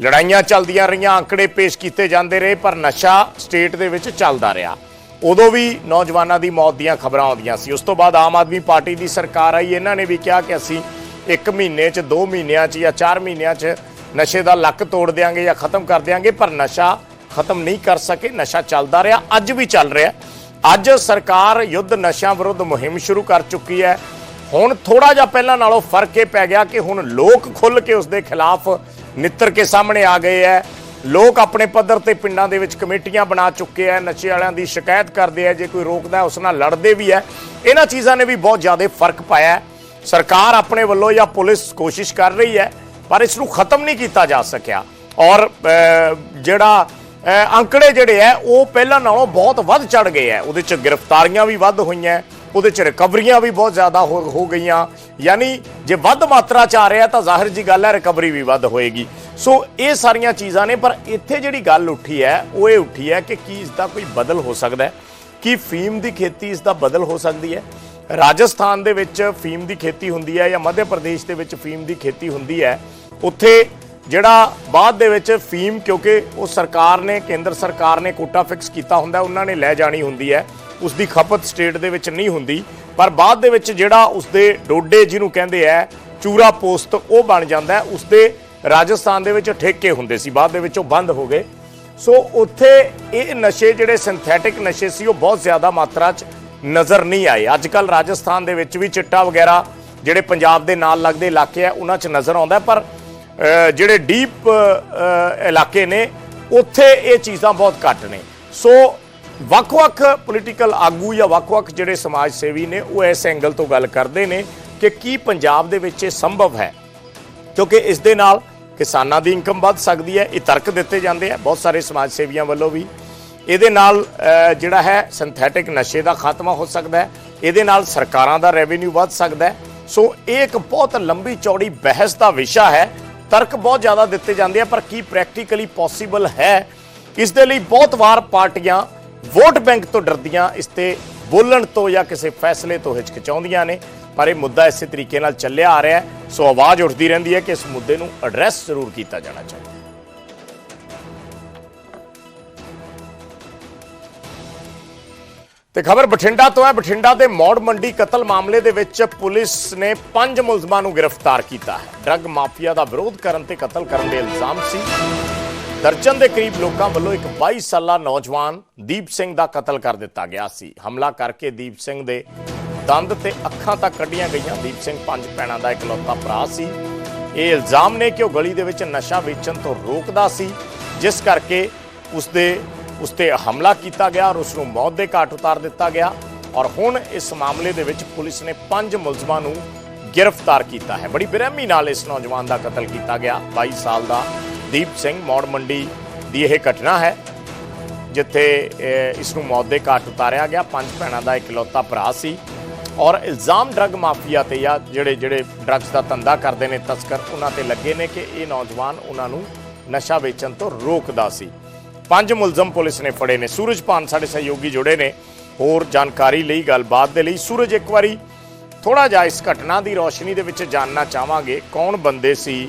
ਲੜਾਈਆਂ ਚੱਲਦੀਆਂ ਰਹੀਆਂ, ਅੰਕੜੇ ਪੇਸ਼ ਕੀਤੇ ਜਾਂਦੇ ਰਹੇ, ਪਰ ਨਸ਼ਾ ਸਟੇਟ ਦੇ ਵਿੱਚ ਚੱਲਦਾ ਰਿਹਾ। ਉਦੋਂ ਵੀ ਨੌਜਵਾਨਾਂ ਦੀ ਮੌਤ ਦੀਆਂ ਖਬਰਾਂ ਆਉਂਦੀਆਂ ਸੀ। ਉਸ ਤੋਂ ਬਾਅਦ ਆਮ ਆਦਮੀ ਪਾਰਟੀ ਦੀ ਸਰਕਾਰ ਆਈ। ਇਹਨਾਂ ਨੇ ਵੀ ਕਿਹਾ ਕਿ ਅਸੀਂ 1 ਮਹੀਨੇ 'ਚ 2 ਮਹੀਨਿਆਂ 'ਚ ਜਾਂ 4 ਮਹੀਨਿਆਂ 'ਚ ਨਸ਼ੇ ਦਾ ਲੱਕ ਤੋੜ ਦਿਆਂਗੇ ਜਾਂ ਖਤਮ ਕਰ ਦਿਆਂਗੇ, ਪਰ ਨਸ਼ਾ ਖਤਮ ਨਹੀਂ ਕਰ ਸਕੇ। ਨਸ਼ਾ ਚੱਲਦਾ ਰਿਹਾ, ਅੱਜ ਵੀ ਚੱਲ ਰਿਹਾ। ਅੱਜ ਸਰਕਾਰ ਯੁੱਧ ਨਸ਼ਿਆਂ ਵਿਰੁੱਧ ਮੁਹਿੰਮ ਸ਼ੁਰੂ ਕਰ ਚੁੱਕੀ ਹੈ। ਹੁਣ ਥੋੜਾ ਜਿਹਾ ਪਹਿਲਾਂ ਨਾਲੋਂ ਫ਼ਰਕ ਇਹ ਪੈ ਗਿਆ ਕਿ ਹੁਣ ਲੋਕ ਖੁੱਲ ਕੇ ਉਸ ਦੇ ਖਿਲਾਫ ਨਿੱਤਰ ਕੇ ਸਾਹਮਣੇ ਆ ਗਏ ਹੈ। ਲੋਕ ਆਪਣੇ ਪੱਧਰ ਤੇ ਪਿੰਡਾਂ ਦੇ ਵਿੱਚ ਕਮੇਟੀਆਂ ਬਣਾ ਚੁੱਕੇ ਆ ਨਸ਼ੇ ਵਾਲਿਆਂ ਦੀ ਸ਼ਿਕਾਇਤ ਕਰਦੇ ਆ ਜੇ ਕੋਈ ਰੋਕਦਾ ਉਸ ਨਾਲ ਲੜਦੇ ਵੀ ਹੈ। ਇਹਨਾਂ ਚੀਜ਼ਾਂ ਨੇ ਵੀ ਬਹੁਤ ਜ਼ਿਆਦਾ ਫ਼ਰਕ ਪਾਇਆ ਸਰਕਾਰ ਆਪਣੇ ਵੱਲੋਂ ਜਾਂ ਪੁਲਿਸ ਕੋਸ਼ਿਸ਼ ਕਰ ਰਹੀ ਹੈ, ਪਰ ਇਸ ਨੂੰ ਖਤਮ ਨਹੀਂ ਕੀਤਾ ਜਾ ਸਕਿਆ। ਔਰ ਜਿਹੜਾ ਅੰਕੜੇ ਜਿਹੜੇ ਹੈ, ਉਹ ਪਹਿਲਾਂ ਨਾਲੋਂ ਬਹੁਤ ਵੱਧ ਚੜ ਗਏ ਹੈ। ਉਹਦੇ ਚ ਗ੍ਰਿਫਤਾਰੀਆਂ ਵੀ ਵੱਧ ਹੋਈਆਂ ਉਹਦੇ ਚ ਰਿਕਵਰੀਆਂ ਵੀ ਬਹੁਤ ਜ਼ਿਆਦਾ ਹੋ ਹੋ ਗਈਆਂ। ਯਾਨੀ ਜੇ ਵੱਧ ਮਾਤਰਾ ਚ ਆ ਰਿਹਾ ਤਾਂ ਜ਼ਾਹਿਰ ਜੀ ਗੱਲ ਹੈ, ਰਿਕਵਰੀ ਵੀ ਵੱਧ ਹੋਏਗੀ। ਸੋ ਇਹ ਸਾਰੀਆਂ ਚੀਜ਼ਾਂ ਨੇ, ਪਰ ਇੱਥੇ ਜਿਹੜੀ ਗੱਲ ਉੱਠੀ ਹੈ, ਉਹ ਇਹ ਉੱਠੀ ਹੈ ਕਿ ਕੀ ਇਸ ਦਾ ਕੋਈ ਬਦਲ ਹੋ ਸਕਦਾ ਹੈ। ਕੀ ਫੀਮ ਦੀ ਖੇਤੀ ਇਸ ਦਾ ਬਦਲ ਹੋ ਸਕਦੀ ਹੈ? ਰਾਜਸਥਾਨ ਦੇ ਵਿੱਚ ਫੀਮ ਦੀ ਖੇਤੀ ਹੁੰਦੀ ਹੈ ਜਾਂ ਮੱਧ ਪ੍ਰਦੇਸ਼ ਦੇ ਵਿੱਚ ਫੀਮ ਦੀ ਖੇਤੀ ਹੁੰਦੀ ਹੈ। ਉੱਥੇ ਜਿਹੜਾ ਬਾਅਦ ਦੇ ਵਿੱਚ ਫੀਮ, ਕਿਉਂਕਿ ਉਹ ਸਰਕਾਰ ਨੇ, ਕੇਂਦਰ ਸਰਕਾਰ ਨੇ ਕੋਟਾ ਫਿਕਸ ਕੀਤਾ ਹੁੰਦਾ, ਉਹਨਾਂ ਨੇ ਲੈ ਜਾਣੀ ਹੁੰਦੀ ਹੈ। ਉਸ ਦੀ ਖਪਤ ਸਟੇਟ ਦੇ ਵਿੱਚ ਨਹੀਂ ਹੁੰਦੀ। ਪਰ ਬਾਅਦ ਦੇ ਵਿੱਚ ਜਿਹੜਾ ਉਸ ਦੇ ਡੋਡੇ ਜਿਹਨੂੰ ਕਹਿੰਦੇ ਆ, ਚੂਰਾ ਪੋਸਤ, ਉਹ ਬਣ ਜਾਂਦਾ ਹੈ। ਉਸ ਦੇ ਰਾਜਸਥਾਨ ਦੇ ਵਿੱਚ ਠੇਕੇ ਹੁੰਦੇ ਸੀ। ਬਾਅਦ ਦੇ ਵਿੱਚ ਉਹ ਬੰਦ ਹੋ ਗਏ। ਸੋ ਉੱਥੇ ਇਹ ਨਸ਼ੇ ਜਿਹੜੇ ਸਿੰਥੈਟਿਕ ਨਸ਼ੇ ਸੀ, ਉਹ ਬਹੁਤ ਜ਼ਿਆਦਾ ਮਾਤਰਾ 'ਚ ਨਜ਼ਰ ਨਹੀਂ ਆਏ। ਅੱਜ ਕੱਲ ਰਾਜਸਥਾਨ ਦੇ ਵਿੱਚ ਵੀ ਚਿੱਟਾ ਵਗੈਰਾ ਜਿਹੜੇ ਪੰਜਾਬ ਦੇ ਨਾਲ ਲੱਗਦੇ ਇਲਾਕੇ ਆ, ਉਹਨਾਂ 'ਚ ਨਜ਼ਰ ਆਉਂਦਾ ਪਰ ਜਿਹੜੇ ਡੀਪ ਇਲਾਕੇ ਨੇ, ਉੱਥੇ ਇਹ ਚੀਜ਼ਾਂ ਬਹੁਤ ਘੱਟ ਨੇ। ਸੋ ਵੱਖ-ਵੱਖ ਪੋਲੀਟੀਕਲ ਆਗੂ ਜਾਂ ਵੱਖ-ਵੱਖ ਜਿਹੜੇ ਸਮਾਜ ਸੇਵੀ ਨੇ, ਉਹ ਇਸ ਐਂਗਲ ਤੋਂ ਗੱਲ ਕਰਦੇ ਨੇ ਕਿ ਕੀ ਪੰਜਾਬ ਦੇ ਵਿੱਚ ਇਹ ਸੰਭਵ ਹੈ। ਕਿਉਂਕਿ ਇਸ ਦੇ ਨਾਲ ਕਿਸਾਨਾਂ ਦੀ ਇਨਕਮ ਵੱਧ ਸਕਦੀ ਹੈ, ਇਹ ਤਰਕ ਦਿੱਤੇ ਜਾਂਦੇ ਆ, ਬਹੁਤ ਸਾਰੇ ਸਮਾਜ ਸੇਵੀਆਂ ਵੱਲੋਂ ਵੀ। ਇਹਦੇ ਨਾਲ ਜਿਹੜਾ ਹੈ ਸਿੰਥੈਟਿਕ ਨਸ਼ੇ ਦਾ ਖਾਤਮਾ ਹੋ ਸਕਦਾ ਹੈ, ਇਹਦੇ ਨਾਲ ਸਰਕਾਰਾਂ ਦਾ ਰੈਵਨਿਊ ਵੱਧ ਸਕਦਾ ਹੈ। ਸੋ ਇਹ ਇੱਕ ਬਹੁਤ ਲੰਬੀ ਚੌੜੀ ਬਹਿਸ ਦਾ ਵਿਸ਼ਾ ਹੈ। ਤਰਕ ਬਹੁਤ ਜ਼ਿਆਦਾ ਦਿੱਤੇ ਜਾਂਦੇ ਆ, ਪਰ ਕੀ ਪ੍ਰੈਕਟੀਕਲੀ ਪੋਸੀਬਲ ਹੈ? ਇਸ ਦੇ ਲਈ ਬਹੁਤ ਵਾਰ ਪਾਰਟੀਆਂ ਵੋਟ ਬੈਂਕ ਤੋਂ ਡਰਦੀਆਂ ਇਸ ਤੇ ਬੋਲਣ ਤੋਂ ਜਾਂ ਕਿਸੇ ਫੈਸਲੇ ਤੋਂ ਹਿਚਕਿਚਾਉਂਦੀਆਂ ਨੇ, ਪਰ ਇਹ ਮੁੱਦਾ ਇਸੇ ਤਰੀਕੇ ਨਾਲ ਚੱਲਿਆ ਆ ਰਿਹਾ ਹੈ। ਸੋ ਆਵਾਜ਼ ਉੱਠਦੀ ਰਹਿੰਦੀ ਹੈ ਕਿ ਇਸ ਮੁੱਦੇ ਨੂੰ ਐਡਰੈਸ ਜ਼ਰੂਰ ਕੀਤਾ ਜਾਣਾ ਚਾਹੀਦਾ ਹੈ। ਤੇ ਖਬਰ ਬਠਿੰਡਾ ਤੋਂ ਹੈ। ਬਠਿੰਡਾ ਦੇ ਮੌੜ ਮੰਡੀ ਕਤਲ ਮਾਮਲੇ ਦੇ ਵਿੱਚ ਪੁਲਿਸ ਨੇ ਪੰਜ ਮੁਲਜ਼ਮਾਂ ਨੂੰ ਗ੍ਰਿਫਤਾਰ ਕੀਤਾ ਹੈ। ਡਰੱਗ ਮਾਫੀਆ ਦਾ ਵਿਰੋਧ ਕਰਨ ਤੇ ਕਤਲ ਕਰਨ ਦੇ ਇਲਜ਼ਾਮ ਸੀ। ਦਰਜਨ ਦੇ ਕਰੀਬ ਲੋਕਾਂ ਵੱਲੋਂ ਇੱਕ 22 ਸਾਲਾ ਨੌਜਵਾਨ ਦੀਪ ਸਿੰਘ ਦਾ ਕਤਲ ਕਰ ਦਿੱਤਾ ਗਿਆ ਸੀ। ਹਮਲਾ ਕਰਕੇ ਦੀਪ ਸਿੰਘ ਦੇ ਦੰਦ ਤੇ ਅੱਖਾਂ ਤੱਕ ਕੱਢੀਆਂ ਗਈਆਂ। ਦੀਪ ਸਿੰਘ ਪੰਜ ਭੈਣਾਂ ਦਾ ਇਕਲੌਤਾ ਭਰਾ ਸੀ। ਇਹ ਇਲਜ਼ਾਮ ਨੇ ਕਿ ਉਹ ਗਲੀ ਦੇ ਵਿੱਚ ਨਸ਼ਾ ਵੇਚਣ ਤੋਂ ਰੋਕਦਾ ਸੀ, ਜਿਸ ਕਰਕੇ ਉਸ ਦੇ ਉਸ ਤੇ ਹਮਲਾ ਕੀਤਾ ਗਿਆ ਔਰ ਉਸ ਨੂੰ ਮੌਤ ਦੇ ਘਾਟ ਉਤਾਰ ਦਿੱਤਾ ਗਿਆ। ਔਰ ਹੁਣ ਇਸ ਮਾਮਲੇ ਦੇ ਵਿੱਚ ਪੁਲਿਸ ਨੇ ਪੰਜ ਮੁਲਜ਼ਮਾਂ ਨੂੰ ਗ੍ਰਿਫਤਾਰ ਕੀਤਾ ਹੈ। ਬੜੀ ਬੇਰਹਿਮੀ ਨਾਲ ਇਸ ਨੌਜਵਾਨ ਦਾ ਕਤਲ ਕੀਤਾ ਗਿਆ। 22 ਸਾਲ ਦਾ ਦੀਪ ਸਿੰਘ ਮੌੜ ਮੰਡੀ ਦੀ ਇਹ ਘਟਨਾ ਹੈ, ਜਿੱਥੇ ਇਸ ਨੂੰ ਮੌਤ ਦੇ ਘਾਟ ਉਤਾਰਿਆ ਗਿਆ। ਪੰਜ ਭੈਣਾਂ ਦਾ ਇਕਲੌਤਾ ਭਰਾ ਸੀ ਔਰ ਇਲਜ਼ਾਮ ਡਰੱਗ ਮਾਫੀਆ ਤੇ ਜਾਂ ਜਿਹੜੇ ਜਿਹੜੇ ਡਰੱਗਸ ਦਾ ਧੰਦਾ ਕਰਦੇ ਨੇ ਤਸਕਰ, ਉਹਨਾਂ ਤੇ ਲੱਗੇ ਨੇ ਕਿ ਇਹ ਨੌਜਵਾਨ ਉਹਨਾਂ ਨੂੰ ਨਸ਼ਾ ਵੇਚਣ ਤੋਂ ਰੋਕਦਾ ਸੀ। ਪੰਜ ਮੁਲਜ਼ਮ ਪੁਲਿਸ ਨੇ ਫੜੇ ਨੇ। ਸੂਰਜਪਾਨ ਸਾਡੇ ਸਹਿਯੋਗੀ ਜੁੜੇ ਨੇ। ਹੋਰ ਜਾਣਕਾਰੀ ਲਈ ਗੱਲਬਾਤ ਦੇ ਲਈ ਸੂਰਜ ਇੱਕ ਵਾਰੀ ਥੋੜਾ ਜਿਹਾ ਇਸ ਘਟਨਾ ਦੀ ਰੋਸ਼ਨੀ ਦੇ ਵਿੱਚ ਜਾਨਣਾ ਚਾਹਾਂਗੇ। ਕੌਣ ਬੰਦੇ ਸੀ?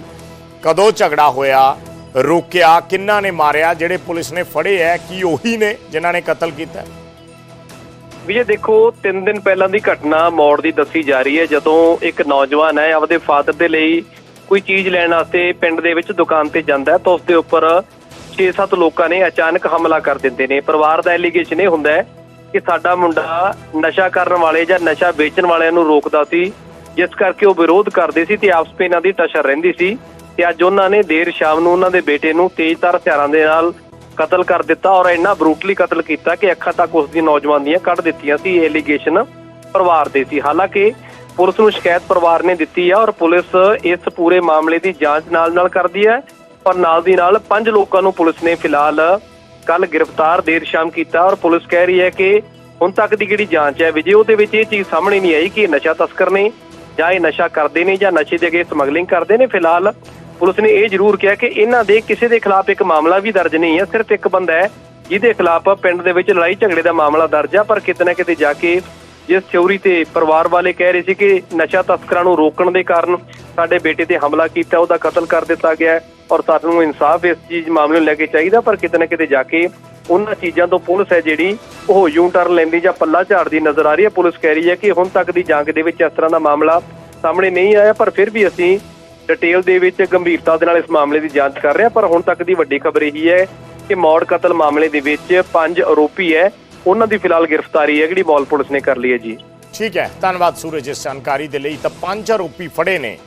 ਕਦੋਂ ਝਗੜਾ ਹੋਇਆ? ਰੋਕਿਆ, ਕਿੰਨਾ ਨੇ ਮਾਰਿਆ, ਜਿਹੜੇ ਪੁਲਿਸ ਨੇ ਫੜੇ ਐ, ਕੀ ਉਹੀ ਨੇ ਜਿਨ੍ਹਾਂ ਨੇ ਕਤਲ ਕੀਤਾ? ਵਿਜੇ, ਦੇਖੋ 3 ਦਿਨ ਪਹਿਲਾਂ ਦੀ ਘਟਨਾ ਮੌੜ ਦੀ ਦੱਸੀ ਜਾ ਰਹੀ ਹੈ, ਜਦੋਂ ਇੱਕ ਨੌਜਵਾਨ ਹੈ, ਆਪਦੇ ਫਾਦਰ ਦੇ ਲਈ ਕੋਈ ਚੀਜ਼ ਲੈਣ ਵਾਸਤੇ ਪਿੰਡ ਦੇ ਵਿੱਚ ਦੁਕਾਨ ਤੇ ਜਾਂਦਾ ਹੈ, ਤਾਂ ਉਸ ਦੇ ਉੱਪਰ 6-7 ਲੋਕਾਂ ਨੇ ਅਚਾਨਕ ਹਮਲਾ ਕਰ ਦਿੰਦੇ ਨੇ। ਪਰਿਵਾਰ ਦਾ ਐਲੀਗੇਸ਼ਨ ਇਹ ਹੁੰਦਾ ਹੈ ਕਿ ਸਾਡਾ ਮੁੰਡਾ ਨਸ਼ਾ ਕਰਨ ਵਾਲੇ ਜਾਂ ਨਸ਼ਾ ਵੇਚਣ ਵਾਲਿਆਂ ਨੂੰ ਰੋਕਦਾ ਸੀ, ਜਿਸ ਕਰਕੇ ਉਹ ਵਿਰੋਧ ਕਰਦੇ ਸੀ ਤੇ ਆਪਸ ਵਿੱਚ ਇਹਨਾਂ ਦੀ ਟਸ਼ਰ ਰਹਿੰਦੀ ਸੀ। ਤੇ ਅੱਜ ਉਹਨਾਂ ਨੇ ਦੇਰ ਸ਼ਾਮ ਨੂੰ ਉਹਨਾਂ ਦੇ ਬੇਟੇ ਨੂੰ ਤੇਜ਼ਧਾਰ ਹਥਿਆਰਾਂ ਦੇ ਨਾਲ ਕਤਲ ਕਰ ਦਿੱਤਾ ਔਰ ਇੰਨਾ ਬਰੂਟਲੀ ਕਤਲ ਕੀਤਾ ਕਿ ਅੱਖਾਂ ਤੱਕ ਉਸ ਦੀ ਨੌਜਵਾਨ ਦੀਆਂ ਕੱਢ ਦਿੱਤੀਆਂ ਸੀ ਐਲੀਗੇਸ਼ਨ ਪਰਿਵਾਰ ਦੇ ਸੀ। ਹਾਲਾਂਕਿ ਪੁਲਿਸ ਨੂੰ ਸ਼ਿਕਾਇਤ ਪਰਿਵਾਰ ਨੇ ਦਿੱਤੀ ਹੈ ਔਰ ਪੁਲਿਸ ਇਸ ਪੂਰੇ ਮਾਮਲੇ ਦੀ ਜਾਂਚ ਨਾਲ ਨਾਲ ਕਰਦੀ ਹੈ। ਔਰ ਨਾਲ ਦੀ ਨਾਲ ਪੰਜ ਲੋਕਾਂ ਨੂੰ ਪੁਲਿਸ ਨੇ ਫਿਲਹਾਲ ਕੱਲ ਗ੍ਰਿਫਤਾਰ, ਦੇਰ ਸ਼ਾਮ ਕੀਤਾ ਔਰ ਪੁਲਿਸ ਕਹਿ ਰਹੀ ਹੈ ਕਿ ਹੁਣ ਤੱਕ ਦੀ ਜਿਹੜੀ ਜਾਂਚ ਹੈ ਵਿਜੇ, ਉਹਦੇ ਵਿੱਚ ਇਹ ਚੀਜ਼ ਸਾਹਮਣੇ ਨਹੀਂ ਆਈ ਕਿ ਇਹ ਨਸ਼ਾ ਤਸਕਰ ਨੇ ਜਾਂ ਇਹ ਨਸ਼ਾ ਕਰਦੇ ਨੇ ਜਾਂ ਨਸ਼ੇ ਦੇ ਅੱਗੇ ਸਮਗਲਿੰਗ ਕਰਦੇ ਨੇ। ਫਿਲਹਾਲ ਪੁਲਿਸ ਨੇ ਇਹ ਜ਼ਰੂਰ ਕਿਹਾ ਕਿ ਇਹਨਾਂ ਦੇ ਕਿਸੇ ਦੇ ਖਿਲਾਫ ਇੱਕ ਮਾਮਲਾ ਵੀ ਦਰਜ ਨਹੀਂ ਹੈ, ਸਿਰਫ ਇੱਕ ਬੰਦਾ ਹੈ, ਜਿਹਦੇ ਖਿਲਾਫ ਪਿੰਡ ਦੇ ਵਿੱਚ ਲੜਾਈ ਝਗੜੇ ਦਾ ਮਾਮਲਾ ਦਰਜ ਆ, ਪਰ ਕਿਤੇ ਨਾ ਕਿਤੇ ਜਾ ਕੇ ਜਿਸ ਚੋਰੀ ਤੇ ਪਰਿਵਾਰ ਵਾਲੇ ਕਹਿ ਰਹੇ ਸੀ ਕਿ ਨਸ਼ਾ ਤਸਕਰਾਂ ਨੂੰ ਰੋਕਣ ਦੇ ਕਾਰਨ ਸਾਡੇ ਬੇਟੇ ਤੇ ਹਮਲਾ ਕੀਤਾ, ਉਹਦਾ ਕਤਲ ਕਰ ਦਿੱਤਾ ਗਿਆ ਔਰ ਸਾਨੂੰ ਇਨਸਾਫ ਇਸ ਚੀਜ਼ ਮਾਮਲੇ ਨੂੰ ਲੈ ਕੇ ਚਾਹੀਦਾ, ਪਰ ਕਿਤੇ ਨਾ ਕਿਤੇ ਜਾ ਕੇ ਉਹਨਾਂ ਚੀਜ਼ਾਂ ਤੋਂ ਪੁਲਿਸ ਹੈ ਜਿਹੜੀ ਉਹ ਯੂ ਟਰਨ ਲੈਂਦੀ ਜਾਂ ਪੱਲਾ ਝਾੜਦੀ ਨਜ਼ਰ ਆ ਰਹੀ ਹੈ। ਪੁਲਿਸ ਕਹਿ ਰਹੀ ਹੈ ਕਿ ਹੁਣ ਤੱਕ ਦੀ ਜੰਗ ਦੇ ਵਿੱਚ ਇਸ ਤਰ੍ਹਾਂ ਦਾ ਮਾਮਲਾ ਸਾਹਮਣੇ ਨਹੀਂ ਆਇਆ, ਪਰ ਫਿਰ ਵੀ ਅਸੀਂ ਡਿਟੇਲ ਦੇ ਵਿੱਚ ਗੰਭੀਰਤਾ ਦੇ ਨਾਲ ਇਸ ਮਾਮਲੇ ਦੀ ਜਾਂਚ ਕਰ ਰਹੇ ਹਾਂ ਪਰ ਹੁਣ ਤੱਕ ਦੀ ਵੱਡੀ ਖਬਰ ਇਹੀ ਹੈ ਕਿ ਮੌੜ ਕਤਲ ਮਾਮਲੇ ਦੇ ਵਿੱਚ ਪੰਜ ਆਰੋਪੀ ਹੈ, ਉਹਨਾਂ ਦੀ ਫਿਲਹਾਲ ਗ੍ਰਿਫਤਾਰੀ ਹੈ, ਜਿਹੜੀ ਮੌਲ ਪੁਲਿਸ ਨੇ ਕਰ ਲਈ ਹੈ ਜੀ। ਠੀਕ ਹੈ, ਧੰਨਵਾਦ ਸੂਰਜ ਇਸ ਜਾਣਕਾਰੀ ਦੇ ਲਈ। ਤਾਂ ਪੰਜ ਆਰੋਪੀ ਫੜੇ ਨੇ।